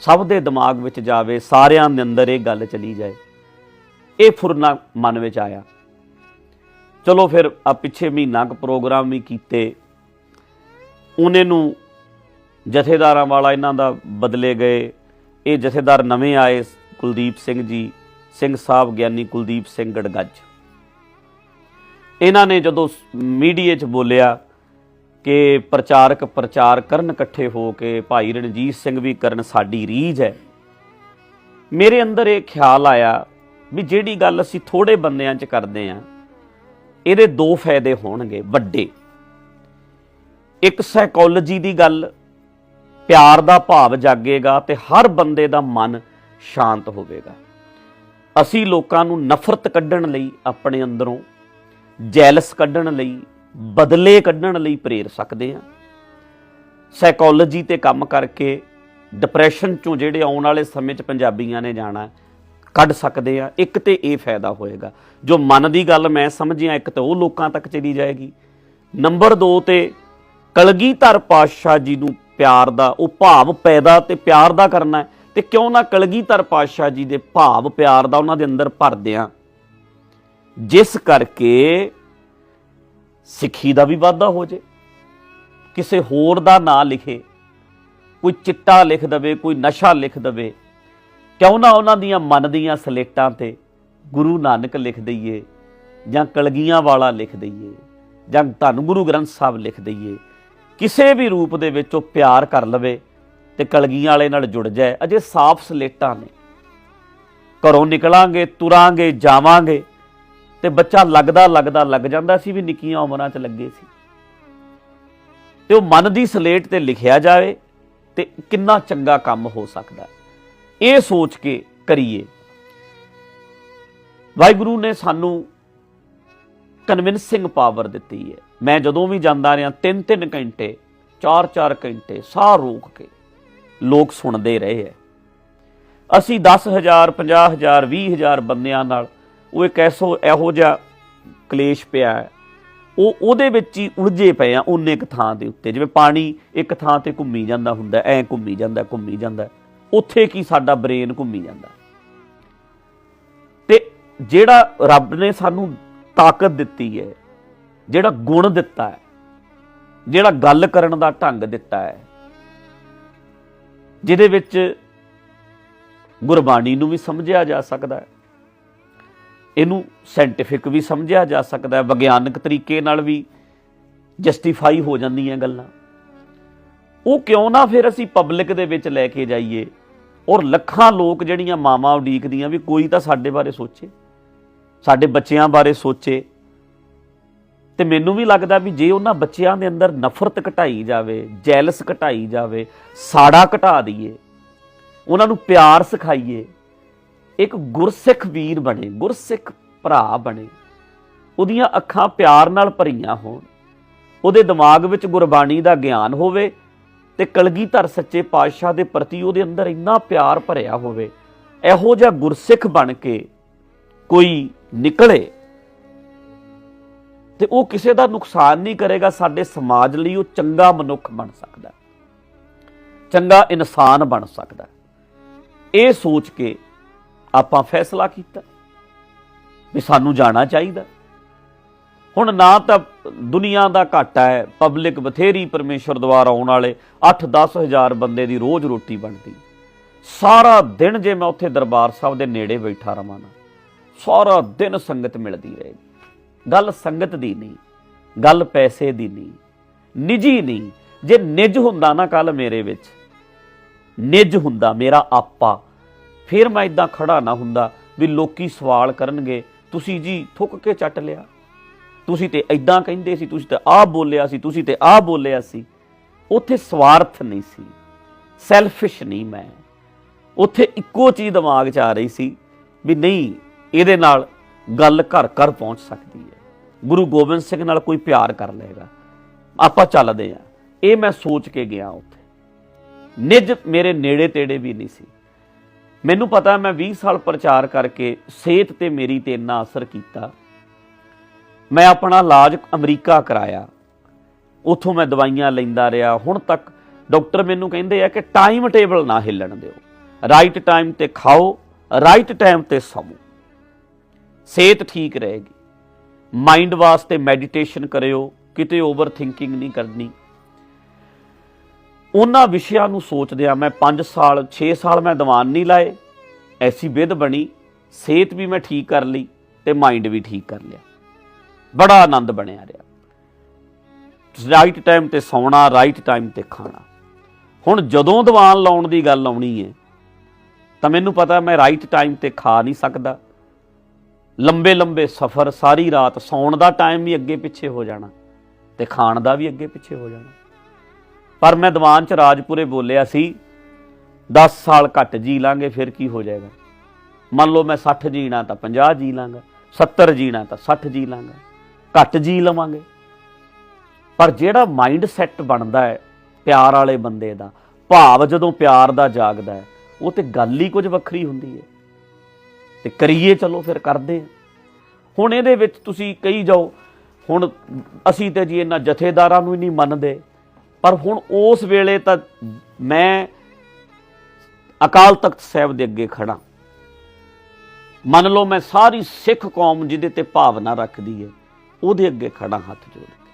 ਸਭ ਦੇ ਦਿਮਾਗ ਵਿੱਚ ਜਾਵੇ, ਸਾਰਿਆਂ ਦੇ ਅੰਦਰ ਇਹ ਗੱਲ ਚਲੀ ਜਾਏ। ਇਹ ਫੁਰਨਾ ਮਨ ਵਿੱਚ ਆਇਆ। ਚਲੋ ਫਿਰ ਆ ਪਿੱਛੇ ਮਹੀਨਾ ਕੁ ਪ੍ਰੋਗਰਾਮ ਵੀ ਕੀਤੇ। ਉਹਨੇ ਨੂੰ ਜਥੇਦਾਰਾਂ ਵਾਲਾ ਇਹਨਾਂ ਦਾ ਬਦਲੇ ਗਏ। ਇਹ ਜਥੇਦਾਰ ਨਵੇਂ ਆਏ, ਕੁਲਦੀਪ ਸਿੰਘ ਜੀ, ਸਿੰਘ ਸਾਹਿਬ ਗਿਆਨੀ ਕੁਲਦੀਪ ਸਿੰਘ ਗੜਗੱਜ। ਇਹਨਾਂ ਨੇ ਜਦੋਂ ਮੀਡੀਆ 'ਚ ਬੋਲਿਆ ਕਿ ਪ੍ਰਚਾਰਕ ਪ੍ਰਚਾਰ ਕਰਨ ਇਕੱਠੇ ਹੋ ਕੇ ਭਾਈ ਰਣਜੀਤ ਸਿੰਘ ਵੀ ਕਰਨ ਸਾਡੀ ਰੀਝ ਹੈ। ਮੇਰੇ ਅੰਦਰ ਇਹ ਖਿਆਲ ਆਇਆ ਵੀ ਜਿਹੜੀ ਗੱਲ ਅਸੀਂ ਥੋੜੇ ਬੰਦਿਆਂ 'ਚ ਕਰਦੇ ਆਂ ਇਹਦੇ ਦੋ ਫਾਇਦੇ ਹੋਣਗੇ। ਵੱਡੇ, ਇੱਕ ਸਾਈਕੋਲੋਜੀ ਦੀ ਗੱਲ, ਪਿਆਰ ਦਾ ਭਾਵ ਜਾਗੇਗਾ ਤੇ ਹਰ ਬੰਦੇ ਦਾ ਮਨ ਸ਼ਾਂਤ ਹੋਵੇਗਾ। ਅਸੀਂ ਲੋਕਾਂ ਨੂੰ ਨਫ਼ਰਤ ਕੱਢਣ ਲਈ ਆਪਣੇ ਅੰਦਰੋਂ ਜੈਲਸ ਕੱਢਣ ਲਈ ਬਦਲੇ ਕੱਢਣ ਲਈ ਪ੍ਰੇਰ ਸਕਦੇ ਹਾਂ। ਸਾਈਕੋਲੋਜੀ ਤੇ ਕੰਮ ਕਰਕੇ ਡਿਪਰੈਸ਼ਨ ਚੋਂ ਜਿਹੜੇ ਆਉਣ ਵਾਲੇ ਸਮੇਂ 'ਚ ਪੰਜਾਬੀਆਂ ਨੇ ਜਾਣਾ, ਕੱਢ ਸਕਦੇ ਆ ਇੱਕ ਤੇ ਇਹ ਫਾਇਦਾ ਹੋਏਗਾ। ਜੋ ਮਨ ਦੀ ਗੱਲ ਮੈਂ ਸਮਝਿਆ, ਇੱਕ ਤੇ ਉਹ ਲੋਕਾਂ ਤੱਕ ਚਲੀ ਜਾਏਗੀ। ਨੰਬਰ 2 ਤੇ ਕਲਗੀਧਰ ਪਾਤਸ਼ਾਹ ਜੀ ਨੂੰ ਪਿਆਰ ਦਾ, ਉਹ ਭਾਵ ਪੈਦਾ ਤੇ ਪਿਆਰ ਦਾ ਕਰਨਾ ਹੈ। ਤੇ ਕਿਉਂ ਨਾ ਕਲਗੀਧਰ ਪਾਤਸ਼ਾਹ ਜੀ ਦੇ ਭਾਵ ਪਿਆਰ ਦਾ ਉਹਨਾਂ ਦੇ ਅੰਦਰ ਭਰ ਦਿਆਂ ਜਿਸ ਕਰਕੇ ਸਿੱਖੀ ਦਾ ਵੀ ਵਾਧਾ ਹੋ ਜੇ, ਕਿਸੇ ਹੋਰ ਦਾ ਨਾਂ ਲਿਖੇ, ਕੋਈ ਚਿੱਟਾ ਲਿਖ ਦਵੇ, ਕੋਈ ਨਸ਼ਾ ਲਿਖ ਦਵੇ, ਕਿਉਂ ਨਾ ਉਹਨਾਂ ਦੀਆਂ ਮਨ ਦੀਆਂ ਸਲੇਟਾਂ ਤੇ ਗੁਰੂ ਨਾਨਕ ਲਿਖ ਦਈਏ, ਜਾਂ ਕਲਗੀਆਂ ਵਾਲਾ ਲਿਖ ਦਈਏ, ਜਾਂ ਧੰਨ ਗੁਰੂ ਗ੍ਰੰਥ ਸਾਹਿਬ ਲਿਖ ਦਈਏ, ਕਿਸੇ ਵੀ ਰੂਪ ਦੇ ਵਿੱਚ ਉਹ ਪਿਆਰ ਕਰ ਲਵੇ ਤੇ ਕਲਗੀਆਂ ਵਾਲੇ ਨਾਲ ਜੁੜ ਜਾਏ, ਅਜੇ ਸਾਫ਼ ਸਲੇਟਾਂ ਨੇ। ਘਰੋਂ ਨਿਕਲਾਂਗੇ, ਤੁਰਾਂਗੇ, ਜਾਵਾਂਗੇ ਤੇ ਬੱਚਾ ਲੱਗਦਾ ਲੱਗਦਾ ਲੱਗ ਜਾਂਦਾ ਸੀ ਵੀ ਨਿੱਕੀਆਂ ਉਮਰਾਂ 'ਚ ਲੱਗੇ ਸੀ। ਤੇ ਉਹ ਮਨ ਦੀ ਸਲੇਟ ਤੇ ਲਿਖਿਆ ਜਾਵੇ ਤੇ ਕਿੰਨਾ ਚੰਗਾ ਕੰਮ ਹੋ ਸਕਦਾ ਇਹ ਸੋਚ ਕੇ ਕਰੀਏ। ਵਾਹਿਗੁਰੂ ਨੇ ਸਾਨੂੰ ਕਨਵਿੰਸਿੰਗ ਪਾਵਰ ਦਿੱਤੀ ਹੈ। ਮੈਂ ਜਦੋਂ ਵੀ ਜਾਂਦਾ ਰਿਹਾ 3-3 ਘੰਟੇ 4-4 ਘੰਟੇ, ਸਾਹ ਰੋਕ ਕੇ ਲੋਕ ਸੁਣਦੇ ਰਹੇ ਹੈ। ਅਸੀਂ 10000 50000 20000 ਬੰਦਿਆਂ ਨਾਲ ਉਹ ਇੱਕ ਐਸੋ, ਇਹੋ ਜਿਹਾ ਕਲੇਸ਼ ਪਿਆ ਹੈ। ਉਹ ਉਹਦੇ ਵਿੱਚ ਹੀ ਉਲਝੇ ਪਏ ਆ ਉਹਨੇ ਇੱਕ ਥਾਂ ਦੇ ਉੱਤੇ। ਜਿਵੇਂ ਪਾਣੀ ਇੱਕ ਥਾਂ ਤੇ ਘੁੰਮੀ ਜਾਂਦਾ ਹੁੰਦਾ, ਐ ਘੁੰਮੀ ਜਾਂਦਾ ਘੁੰਮੀ ਜਾਂਦਾ। ਉੱਥੇ ਕੀ ਸਾਡਾ ਬ੍ਰੇਨ ਘੁੰਮੀ ਜਾਂਦਾ? ਤੇ ਜਿਹੜਾ ਰੱਬ ਨੇ ਸਾਨੂੰ ਤਾਕਤ ਦਿੱਤੀ ਹੈ, ਜਿਹੜਾ ਗੁਣ ਦਿੱਤਾ ਹੈ, ਜਿਹੜਾ ਗੱਲ ਕਰਨ ਦਾ ਢੰਗ ਦਿੱਤਾ ਹੈ, ਜਿਹਦੇ ਵਿੱਚ ਗੁਰਬਾਣੀ ਨੂੰ ਵੀ ਸਮਝਿਆ ਜਾ ਸਕਦਾ ਹੈ। ਇਹਨੂੰ ਸਾਇੰਟੀਫਿਕ ਵੀ ਸਮਝਿਆ ਜਾ ਸਕਦਾ ਹੈ, ਵਿਗਿਆਨਕ ਤਰੀਕੇ ਨਾਲ ਵੀ ਜਸਟੀਫਾਈ ਹੋ ਜਾਂਦੀਆਂ ਗੱਲਾਂ। ਉਹ ਕਿਉਂ ਨਾ ਫਿਰ ਅਸੀਂ ਪਬਲਿਕ ਦੇ ਵਿੱਚ ਲੈ ਕੇ ਜਾਈਏ ਔਰ ਲੱਖਾਂ ਲੋਕ ਜਿਹੜੀਆਂ ਮਾਵਾਂ ਉਡੀਕਦੀਆਂ ਵੀ ਕੋਈ ਤਾਂ ਸਾਡੇ ਬਾਰੇ ਸੋਚੇ, ਸਾਡੇ ਬੱਚਿਆਂ ਬਾਰੇ ਸੋਚੇ। ਤੇ ਮੈਨੂੰ ਵੀ ਲੱਗਦਾ ਵੀ ਜੇ ਉਹਨਾਂ ਬੱਚਿਆਂ ਦੇ ਅੰਦਰ ਨਫ਼ਰਤ ਘਟਾਈ ਜਾਵੇ ਜੈਲਸ ਘਟਾਈ ਜਾਵੇ, ਸਾੜਾ ਘਟਾ ਦਈਏ, ਉਹਨਾਂ ਨੂੰ ਪਿਆਰ ਸਿਖਾਈਏ ਇੱਕ ਗੁਰਸਿੱਖ ਵੀਰ ਬਣੇ, ਗੁਰਸਿੱਖ ਭਰਾ ਬਣੇ। ਉਹਦੀਆਂ ਅੱਖਾਂ ਪਿਆਰ ਨਾਲ ਭਰੀਆਂ ਹੋਣ। ਉਹਦੇ ਦਿਮਾਗ ਵਿੱਚ ਗੁਰਬਾਣੀ ਦਾ ਗਿਆਨ ਹੋਵੇ ਤੇ ਕਲਗੀਧਰ ਸੱਚੇ ਪਾਤਸ਼ਾਹ ਦੇ ਪ੍ਰਤੀ ਉਹਦੇ ਅੰਦਰ ਇੰਨਾ ਪਿਆਰ ਭਰਿਆ ਹੋਵੇ, ਇਹੋ ਜਿਹਾ ਗੁਰਸਿੱਖ ਬਣ ਕੇ ਕੋਈ ਨਿਕਲੇ ਤੇ ਉਹ ਕਿਸੇ ਦਾ ਨੁਕਸਾਨ ਨਹੀਂ ਕਰੇਗਾ, ਸਾਡੇ ਸਮਾਜ ਲਈ ਉਹ ਚੰਗਾ ਮਨੁੱਖ ਬਣ ਸਕਦਾ। ਚੰਗਾ ਇਨਸਾਨ ਬਣ ਸਕਦਾ। ਇਹ ਸੋਚ ਕੇ ਆਪਾਂ ਫੈਸਲਾ ਕੀਤਾ ਵੀ ਸਾਨੂੰ ਜਾਣਾ ਚਾਹੀਦਾ। ਹੁਣ ਨਾ ਤਾਂ ਦੁਨੀਆ ਦਾ ਘਾਟਾ ਹੈ ਪਬਲਿਕ ਬਥੇਰੀ ਪਰਮੇਸ਼ਰ ਦੁਆਰਾ ਆਉਣ ਵਾਲੇ 8-10 ਹਜ਼ਾਰ ਬੰਦੇ ਦੀ ਰੋਜ਼ ਰੋਟੀ ਬਣਦੀ। ਸਾਰਾ ਦਿਨ ਜੇ ਮੈਂ ਉੱਥੇ ਦਰਬਾਰ ਸਾਹਿਬ ਦੇ ਨੇੜੇ ਬੈਠਾ ਰਵਾਂ ਨਾ, ਸਾਰਾ ਦਿਨ ਸੰਗਤ ਮਿਲਦੀ ਰਹੇਗੀ ਗੱਲ ਸੰਗਤ ਦੀ ਨਹੀਂ, ਗੱਲ ਪੈਸੇ ਦੀ ਨਹੀਂ, ਨਿੱਜੀ ਨਹੀਂ। ਜੇ ਨਿੱਜ ਹੁੰਦਾ ਨਾ ਕੱਲ ਮੇਰੇ ਵਿੱਚ, ਨਿੱਜ ਹੁੰਦਾ ਮੇਰਾ ਆਪਾ। ਫਿਰ ਮੈਂ ਇਦਾਂ ਖੜਾ ਨਾ ਹੁੰਦਾ ਵੀ ਲੋਕੀ ਸਵਾਲ ਕਰਨਗੇ, ਤੁਸੀਂ ਜੀ ਥੁੱਕ ਕੇ ਚੱਟ ਲਿਆ। ਤੁਸੀਂ ਤੇ ਇਦਾਂ ਕਹਿੰਦੇ ਸੀ, ਤੁਸੀਂ ਤੇ ਆਹ ਬੋਲਿਆ ਸੀ, ਤੁਸੀਂ ਤੇ ਆਹ ਬੋਲਿਆ ਸੀ। ਉੱਥੇ ਸਵਾਰਥ ਨਹੀਂ ਸੀ ਸੈਲਫਿਸ਼ ਨਹੀਂ ਮੈਂ। ਉੱਥੇ ਇੱਕੋ ਚੀਜ਼ ਦਿਮਾਗ 'ਚ ਆ ਰਹੀ ਸੀ ਵੀ ਨਹੀਂ, ਇਹਦੇ ਨਾਲ ਗੱਲ ਘਰ ਘਰ ਪਹੁੰਚ ਸਕਦੀ ਹੈ। ਗੁਰੂ ਗੋਬਿੰਦ ਸਿੰਘ ਨਾਲ ਕੋਈ ਪਿਆਰ ਕਰ ਲਏਗਾ। ਆਪਾਂ ਚੱਲਦੇ ਆ ਇਹ ਮੈਂ ਸੋਚ ਕੇ ਗਿਆ ਉੱਥੇ। ਨਿਜ ਮੇਰੇ ਨੇੜੇ ਤੇੜੇ ਵੀ ਨਹੀਂ ਸੀ। ਮੈਨੂੰ ਪਤਾ ਮੈਂ 20 ਸਾਲ ਪ੍ਰਚਾਰ ਕਰਕੇ ਸਿਹਤ ਤੇ ਮੇਰੀ ਤੇ ਇੰਨਾ ਅਸਰ ਕੀਤਾ। ਮੈਂ ਆਪਣਾ ਇਲਾਜ ਅਮਰੀਕਾ ਕਰਾਇਆ। ਉੱਥੋਂ ਮੈਂ ਦਵਾਈਆਂ ਲੈਂਦਾ ਰਿਹਾ। ਹੁਣ ਤੱਕ ਡਾਕਟਰ ਮੈਨੂੰ ਕਹਿੰਦੇ ਆ ਕਿ ਟਾਈਮ ਟੇਬਲ ਨਾ ਹਿੱਲਣ ਦਿਓ। ਰਾਈਟ ਟਾਈਮ ਤੇ ਖਾਓ, ਰਾਈਟ ਟਾਈਮ ਤੇ ਸੌਂ। ਸਿਹਤ ਠੀਕ ਰਹੇਗੀ। ਮਾਈਂਡ ਵਾਸਤੇ ਮੈਡੀਟੇਸ਼ਨ ਕਰਿਓ, ਕਿਤੇ ਓਵਰ ਥਿੰਕਿੰਗ ਨਹੀਂ ਕਰਨੀ। ਉਹਨਾਂ ਵਿਸ਼ਿਆਂ ਨੂੰ ਸੋਚਦਿਆਂ ਮੈਂ 5 ਸਾਲ 6 ਸਾਲ ਮੈਂ ਦੀਵਾਨ ਨਹੀਂ ਲਾਏ। ਐਸੀ ਵਿਧ ਬਣੀ, ਸਿਹਤ ਵੀ ਮੈਂ ਠੀਕ ਕਰ ਲਈ ਤੇ ਮਾਈਂਡ ਵੀ ਠੀਕ ਕਰ ਲਿਆ। ਬੜਾ ਆਨੰਦ ਬਣਿਆ ਰਿਹਾ। ਰਾਈਟ ਟਾਈਮ ਤੇ ਸੌਣਾ, ਰਾਈਟ ਟਾਈਮ ਤੇ ਖਾਣਾ। ਹੁਣ ਜਦੋਂ ਦੀਵਾਨ ਲਾਉਣ ਦੀ ਗੱਲ ਆਉਣੀ ਹੈ ਤਾਂ ਮੈਨੂੰ ਪਤਾ ਮੈਂ ਰਾਈਟ ਟਾਈਮ ਤੇ ਖਾ ਨਹੀਂ ਸਕਦਾ। ਲੰਬੇ ਲੰਬੇ ਸਫ਼ਰ, ਸਾਰੀ ਰਾਤ ਸੌਣ ਦਾ ਟਾਈਮ ਵੀ ਅੱਗੇ ਪਿੱਛੇ ਹੋ ਜਾਣਾ ਤੇ ਖਾਣ ਦਾ ਵੀ ਅੱਗੇ ਪਿੱਛੇ ਹੋ ਜਾਣਾ। ਪਰ ਮੈਂ ਦੀਵਾਨ ਚ ਰਾਜਪੁਰੇ ਬੋਲਿਆ ਸੀ 10 ਸਾਲ ਘੱਟ ਜੀ ਲਾਂਗੇ, ਫਿਰ ਕੀ ਹੋ ਜਾਏਗਾ? ਮੰਨ ਲਓ ਮੈਂ 60 ਜੀਣਾ ਤਾਂ 50 ਜੀ ਲਾਂਗਾ 70 ਜੀਣਾ ਤਾਂ 60 ਜੀ ਲਾਂਗਾ, ਘੱਟ ਜੀ ਲਵਾਂਗੇ। ਪਰ ਜਿਹੜਾ ਮਾਈਂਡ ਸੈੱਟ ਬਣਦਾ ਹੈ ਪਿਆਰ ਵਾਲੇ ਬੰਦੇ ਦਾ, ਭਾਵ ਜਦੋਂ ਪਿਆਰ ਦਾ ਜਾਗਦਾ ਹੈ, ਉਹ ਤੇ ਗੱਲ ਹੀ ਕੁਝ ਵੱਖਰੀ ਹੁੰਦੀ ਹੈ। ਤੇ ਕਰੀਏ ਚਲੋ ਫਿਰ ਕਰਦੇ ਹਾਂ। ਹੁਣ ਇਹਦੇ ਵਿੱਚ ਤੁਸੀਂ ਕਹੀ ਜਾਓ, ਹੁਣ ਅਸੀਂ ਤੇ ਜੀ ਇਹਨਾਂ ਜਥੇਦਾਰਾਂ ਨੂੰ ਹੀ ਨਹੀਂ ਮੰਨਦੇ। ਪਰ ਹੁਣ ਉਸ ਵੇਲੇ ਤਾਂ ਮੈਂ ਅਕਾਲ ਤਖਤ ਸਾਹਿਬ ਦੇ ਅੱਗੇ ਖੜਾ। ਮੰਨ ਲਓ ਮੈਂ ਸਾਰੀ ਸਿੱਖ ਕੌਮ ਜਿਹਦੇ ਤੇ ਭਾਵਨਾ ਰੱਖਦੀ ਹੈ, ਉਹਦੇ ਅੱਗੇ ਖੜਾ ਹੱਥ ਜੋੜ ਕੇ।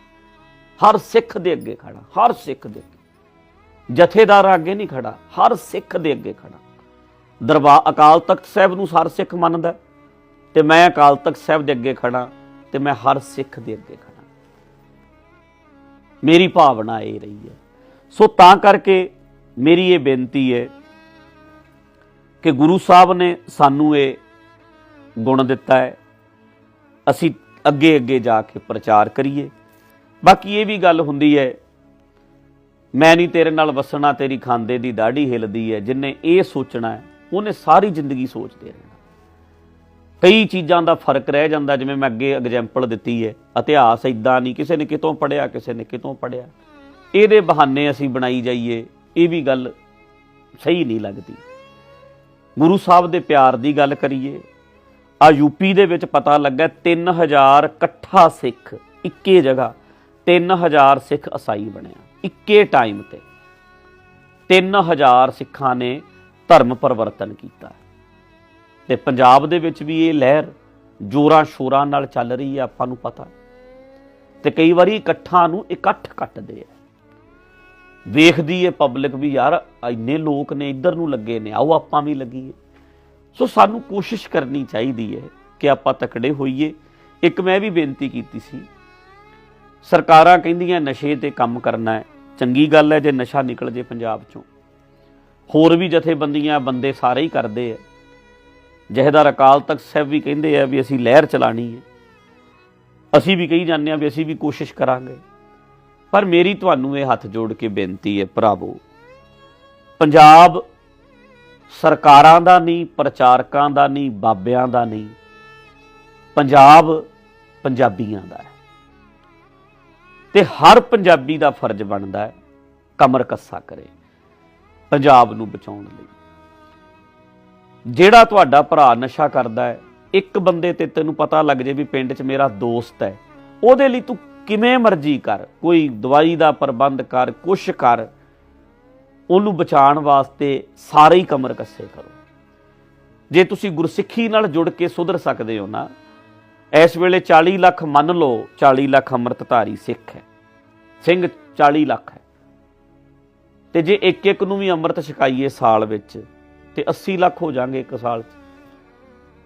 ਹਰ ਸਿੱਖ ਦੇ ਅੱਗੇ ਖੜਾ, ਹਰ ਸਿੱਖ ਦੇ ਅੱਗੇ। ਜਥੇਦਾਰ ਅੱਗੇ ਨਹੀਂ ਖੜਾ, ਹਰ ਸਿੱਖ ਦੇ ਅੱਗੇ ਖੜਾ। ਦਰਬਾਰ ਅਕਾਲ ਤਖਤ ਸਾਹਿਬ ਨੂੰ ਹਰ ਸਿੱਖ ਮੰਨਦਾ ਤੇ ਮੈਂ ਅਕਾਲ ਤਖਤ ਸਾਹਿਬ ਦੇ ਅੱਗੇ ਖੜਾ ਤੇ ਮੈਂ ਹਰ ਸਿੱਖ ਦੇ ਅੱਗੇ ਖੜਾ। ਮੇਰੀ ਭਾਵਨਾ ਇਹ ਰਹੀ ਹੈ। ਸੋ ਤਾਂ ਕਰਕੇ ਮੇਰੀ ਇਹ ਬੇਨਤੀ ਹੈ ਕਿ ਗੁਰੂ ਸਾਹਿਬ ਨੇ ਸਾਨੂੰ ਇਹ ਗੁਣ ਦਿੱਤਾ ਹੈ। ਅਸੀਂ ਅੱਗੇ ਅੱਗੇ ਜਾ ਕੇ ਪ੍ਰਚਾਰ ਕਰੀਏ। ਬਾਕੀ ਇਹ ਵੀ ਗੱਲ ਹੁੰਦੀ ਹੈ, ਮੈਂ ਨਹੀਂ ਤੇਰੇ ਨਾਲ ਵਸਣਾ, ਤੇਰੀ ਖਾਂਦੇ ਦੀ ਦਾੜੀ ਹਿਲਦੀ ਹੈ, ਜਿਨੇ ਇਹ ਸੋਚਣਾ ਹੈ, ਉਹਨੇ ਸਾਰੀ ਜ਼ਿੰਦਗੀ ਸੋਚਦੇ ਰਹਿਣਾ। ਕਈ ਚੀਜ਼ਾਂ ਦਾ ਫ਼ਰਕ ਰਹਿ ਜਾਂਦਾ, ਜਿਵੇਂ ਮੈਂ ਅੱਗੇ ਐਗਜ਼ਾਮਪਲ ਦਿੱਤੀ ਹੈ, ਇਤਿਹਾਸ ਇਦਾਂ ਨਹੀਂ, ਕਿਸੇ ਨੇ ਕਿਤੋਂ ਪੜਿਆ ਕਿਸੇ ਨੇ ਕਿਤੋਂ ਪੜਿਆ ਇਹਦੇ ਬਹਾਨੇ ਅਸੀਂ ਬਣਾਈ ਜਾਈਏ, ਇਹ ਵੀ ਗੱਲ ਸਹੀ ਨਹੀਂ ਲੱਗਦੀ। ਗੁਰੂ ਸਾਹਿਬ ਦੇ ਪਿਆਰ ਦੀ ਗੱਲ ਕਰੀਏ, ਆ ਯੂਪੀ ਦੇ ਵਿੱਚ ਪਤਾ ਲੱਗਾ 3000 ਇਕੱਠਾ ਸਿੱਖ, ਇੱਕੇ ਜਗ੍ਹਾ 3000 ਸਿੱਖ ਈਸਾਈ ਬਣਿਆ, ਇੱਕੇ ਟਾਈਮ ਤੇ। 3000 ਸਿੱਖਾਂ ਨੇ ਧਰਮ ਪਰਿਵਰਤਨ ਕੀਤਾ। ਤੇ ਪੰਜਾਬ ਦੇ ਵਿੱਚ ਵੀ ਇਹ ਲਹਿਰ ਜੋਰਾਂ ਸ਼ੋਰਾਂ ਨਾਲ ਚੱਲ ਰਹੀ ਹੈ, ਆਪਾਂ ਨੂੰ ਪਤਾ। ਤੇ ਕਈ ਵਾਰੀ ਇਕੱਠਾਂ ਨੂੰ ਇਕੱਠ ਕੱਟਦੇ ਆ। ਵੇਖਦੀ ਏ ਪਬਲਿਕ ਵੀ, ਯਾਰ, ਇੰਨੇ ਲੋਕ ਨੇ, ਇੱਧਰ ਨੂੰ ਲੱਗੇ ਨੇ, ਆਓ ਆਪਾਂ ਵੀ ਲੱਗੀਏ। ਸੋ ਸਾਨੂੰ ਕੋਸ਼ਿਸ਼ ਕਰਨੀ ਚਾਹੀਦੀ ਹੈ ਕਿ ਆਪਾਂ ਤਕੜੇ ਹੋਈਏ। ਇੱਕ ਮੈਂ ਵੀ ਬੇਨਤੀ ਕੀਤੀ ਸੀ। ਸਰਕਾਰਾਂ ਕਹਿੰਦੀਆਂ, ਨਸ਼ੇ ਤੇ ਕੰਮ ਕਰਨਾ ਹੈ ਚੰਗੀ ਗੱਲ ਹੈ ਜੇ ਨਸ਼ਾ ਨਿਕਲ ਜੇ ਪੰਜਾਬ ਚੋਂ। ਹੋਰ ਵੀ ਜਥੇਬੰਦੀਆਂ ਬੰਦੇ ਸਾਰੇ ਹੀ ਕਰਦੇ ਆ। ਜਹੇਦਾਰ ਅਕਾਲ ਤਖਤ ਸਾਹਿਬ ਵੀ ਕਹਿੰਦੇ ਆ ਵੀ ਅਸੀਂ ਲਹਿਰ ਚਲਾਣੀ ਹੈ। ਅਸੀਂ ਵੀ ਕਹੀ ਜਾਂਦੇ ਆ ਵੀ ਅਸੀਂ ਵੀ ਕੋਸ਼ਿਸ਼ ਕਰਾਂਗੇ। ਪਰ ਮੇਰੀ ਤੁਹਾਨੂੰ ਇਹ ਹੱਥ ਜੋੜ ਕੇ ਬੇਨਤੀ ਹੈ ਭਰਾਵੋ, ਪੰਜਾਬ ਸਰਕਾਰਾਂ ਦਾ ਨਹੀਂ, ਪ੍ਰਚਾਰਕਾਂ ਦਾ ਨਹੀਂ, ਬਾਬਿਆਂ ਦਾ ਨਹੀਂ, ਪੰਜਾਬ ਪੰਜਾਬੀਆਂ ਦਾ ਹੈ। ਤੇ ਹਰ ਪੰਜਾਬੀ ਦਾ ਫਰਜ਼ ਬਣਦਾ ਹੈ, ਕਮਰ ਕੱਸਾ ਕਰੇ, ਪੰਜਾਬ ਨੂੰ ਬਚਾਉਣ ਲਈ। ਜਿਹੜਾ ਤੁਹਾਡਾ ਭਰਾ ਨਸ਼ਾ ਕਰਦਾ ਹੈ, ਇੱਕ ਬੰਦੇ ਤੇ ਤੈਨੂੰ ਪਤਾ ਲੱਗ ਜੇ ਵੀ ਪਿੰਡ 'ਚ ਮੇਰਾ ਦੋਸਤ ਹੈ, ਉਹਦੇ ਲਈ ਤੂੰ ਕਿਵੇਂ ਮਰਜ਼ੀ ਕਰ, ਕੋਈ ਦਵਾਈ ਦਾ ਪ੍ਰਬੰਧ ਕਰ, ਕੁਛ ਕਰ, ਉਹਨੂੰ ਬਚਾਉਣ ਵਾਸਤੇ ਸਾਰੇ ਹੀ ਕਮਰ ਕੱਸੇ ਕਰੋ। ਜੇ ਤੁਸੀਂ ਗੁਰਸਿੱਖੀ ਨਾਲ ਜੁੜ ਕੇ ਸੁਧਰ ਸਕਦੇ ਹੋ ਨਾ, ਇਸ ਵੇਲੇ 40 ਲੱਖ ਮੰਨ ਲਓ 40 ਲੱਖ ਅੰਮ੍ਰਿਤਧਾਰੀ ਸਿੱਖ ਹੈ, ਸਿੰਘ 40 ਲੱਖ ਹੈ। ਤੇ ਜੇ ਇੱਕ ਇੱਕ ਨੂੰ ਵੀ ਅੰਮ੍ਰਿਤ ਛਕਾਈਏ ਸਾਲ ਵਿੱਚ ਤੇ 80 ਲੱਖ ਹੋ ਜਾਣਗੇ ਇੱਕ ਸਾਲ 'ਚ।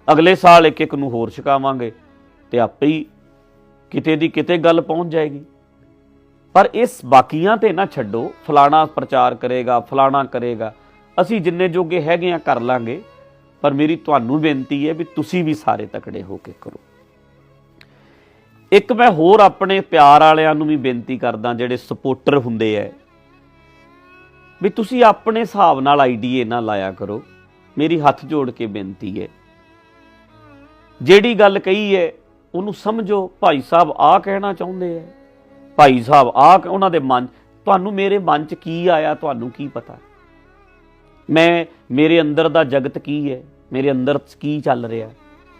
ਅਗਲੇ ਸਾਲ ਇੱਕ ਇੱਕ ਨੂੰ ਹੋਰ ਛਕਾਵਾਂਗੇ ਤੇ ਆਪੇ ਹੀ ਕਿਤੇ ਦੀ ਕਿਤੇ ਗੱਲ ਪਹੁੰਚ ਜਾਏਗੀ। ਪਰ ਇਸ ਬਾਕੀਆਂ ਤੇ ਨਾ ਛੱਡੋ, ਫਲਾਣਾ ਪ੍ਰਚਾਰ ਕਰੇਗਾ, ਫਲਾਣਾ ਕਰੇਗਾ। ਅਸੀਂ ਜਿੰਨੇ ਜੋਗੇ ਹੈਗੇ ਆ ਕਰ ਲਾਂਗੇ, ਪਰ ਮੇਰੀ ਤੁਹਾਨੂੰ ਬੇਨਤੀ ਹੈ ਵੀ ਤੁਸੀਂ ਵੀ ਸਾਰੇ ਤਕੜੇ ਹੋ ਕੇ ਕਰੋ। ਇੱਕ ਮੈਂ ਹੋਰ ਆਪਣੇ ਪਿਆਰ ਵਾਲਿਆਂ ਨੂੰ ਵੀ ਬੇਨਤੀ ਕਰਦਾ, ਜਿਹੜੇ ਸਪੋਰਟਰ ਹੁੰਦੇ ਐ ਵੀ ਤੁਸੀਂ ਆਪਣੇ ਹਿਸਾਬ ਨਾਲ ਆਈਡੀਏ ਨਾ ਲਾਇਆ ਕਰੋ। ਮੇਰੀ ਹੱਥ ਜੋੜ ਕੇ ਬੇਨਤੀ ਹੈ। ਜਿਹੜੀ ਗੱਲ ਕਹੀ ਹੈ, ਉਹਨੂੰ ਸਮਝੋ। ਭਾਈ ਸਾਹਿਬ ਆ ਕਹਿਣਾ ਚਾਹੁੰਦੇ ਐ ਭਾਈ ਸਾਹਿਬ ਆ ਉਹਨਾਂ ਦੇ ਮਨ ਤੁਹਾਨੂੰ ਮੇਰੇ ਮਨ 'ਚ ਕੀ ਆਇਆ, ਤੁਹਾਨੂੰ ਕੀ ਪਤਾ? ਮੈਂ, ਮੇਰੇ ਅੰਦਰ ਦਾ ਜਗਤ ਕੀ ਹੈ? ਮੇਰੇ ਅੰਦਰ ਕੀ ਚੱਲ ਰਿਹਾ?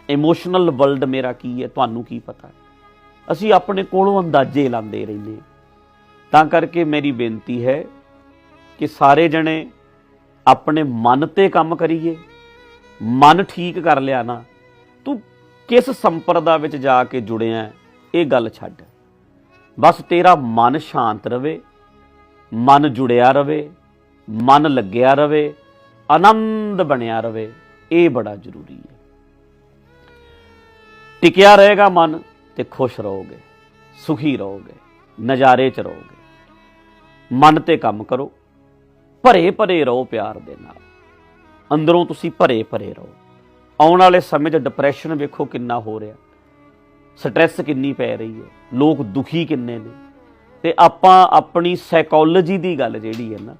ਇਮੋਸ਼ਨਲ ਵਰਲਡ ਮੇਰਾ ਕੀ ਹੈ? ਤੁਹਾਨੂੰ ਕੀ ਪਤਾ? ਅਸੀਂ ਆਪਣੇ ਕੋਲੋਂ ਅੰਦਾਜ਼ੇ ਲਾਉਂਦੇ ਰਹਿੰਦੇ ਤਾਂ ਕਰਕੇ ਮੇਰੀ ਬੇਨਤੀ ਹੈ ਕਿ ਸਾਰੇ ਜਣੇ ਆਪਣੇ ਮਨ ਤੇ ਕੰਮ ਕਰੀਏ, ਮਨ ਠੀਕ ਕਰ ਲਿਆ ਨਾ, ਤੂੰ ਕਿਸ ਸੰਪਰਦਾ ਵਿੱਚ ਜਾ ਕੇ ਜੁੜਿਆ, ਇਹ ਗੱਲ ਛੱਡ। ਬਸ ਤੇਰਾ ਮਨ ਸ਼ਾਂਤ ਰਵੇ, ਮਨ ਜੁੜਿਆ ਰਵੇ, ਮਨ ਲੱਗਿਆ ਰਵੇ, ਆਨੰਦ ਬਣਿਆ ਰਵੇ, ਇਹ ਬੜਾ ਜ਼ਰੂਰੀ ਹੈ। ਟਿਕਿਆ ਰਹੇਗਾ ਮਨ ਤੇ ਖੁਸ਼ ਰਹੋਗੇ, ਸੁਖੀ ਰਹੋਗੇ, ਨਜ਼ਾਰੇ 'ਚ ਰਹੋਗੇ। ਮਨ ਤੇ ਕੰਮ ਕਰੋ। ਭਰੇ ਭਰੇ ਰਹੋ ਪਿਆਰ ਦੇ ਨਾਲ। ਅੰਦਰੋਂ ਤੁਸੀਂ ਭਰੇ ਭਰੇ ਰਹੋ। ਆਉਣ ਵਾਲੇ ਸਮੇਂ 'ਚ ਡਿਪਰੈਸ਼ਨ ਵੇਖੋ ਕਿੰਨਾ ਹੋ ਰਿਹਾ। ਸਟ੍ਰੈਸ ਕਿੰਨੀ ਪੈ ਰਹੀ ਹੈ। ਲੋਕ ਦੁਖੀ ਕਿੰਨੇ ਨੇ। ਤੇ ਆਪਾਂ ਆਪਣੀ ਸਾਈਕੋਲੋਜੀ ਦੀ ਗੱਲ ਜਿਹੜੀ ਹੈ ਨਾ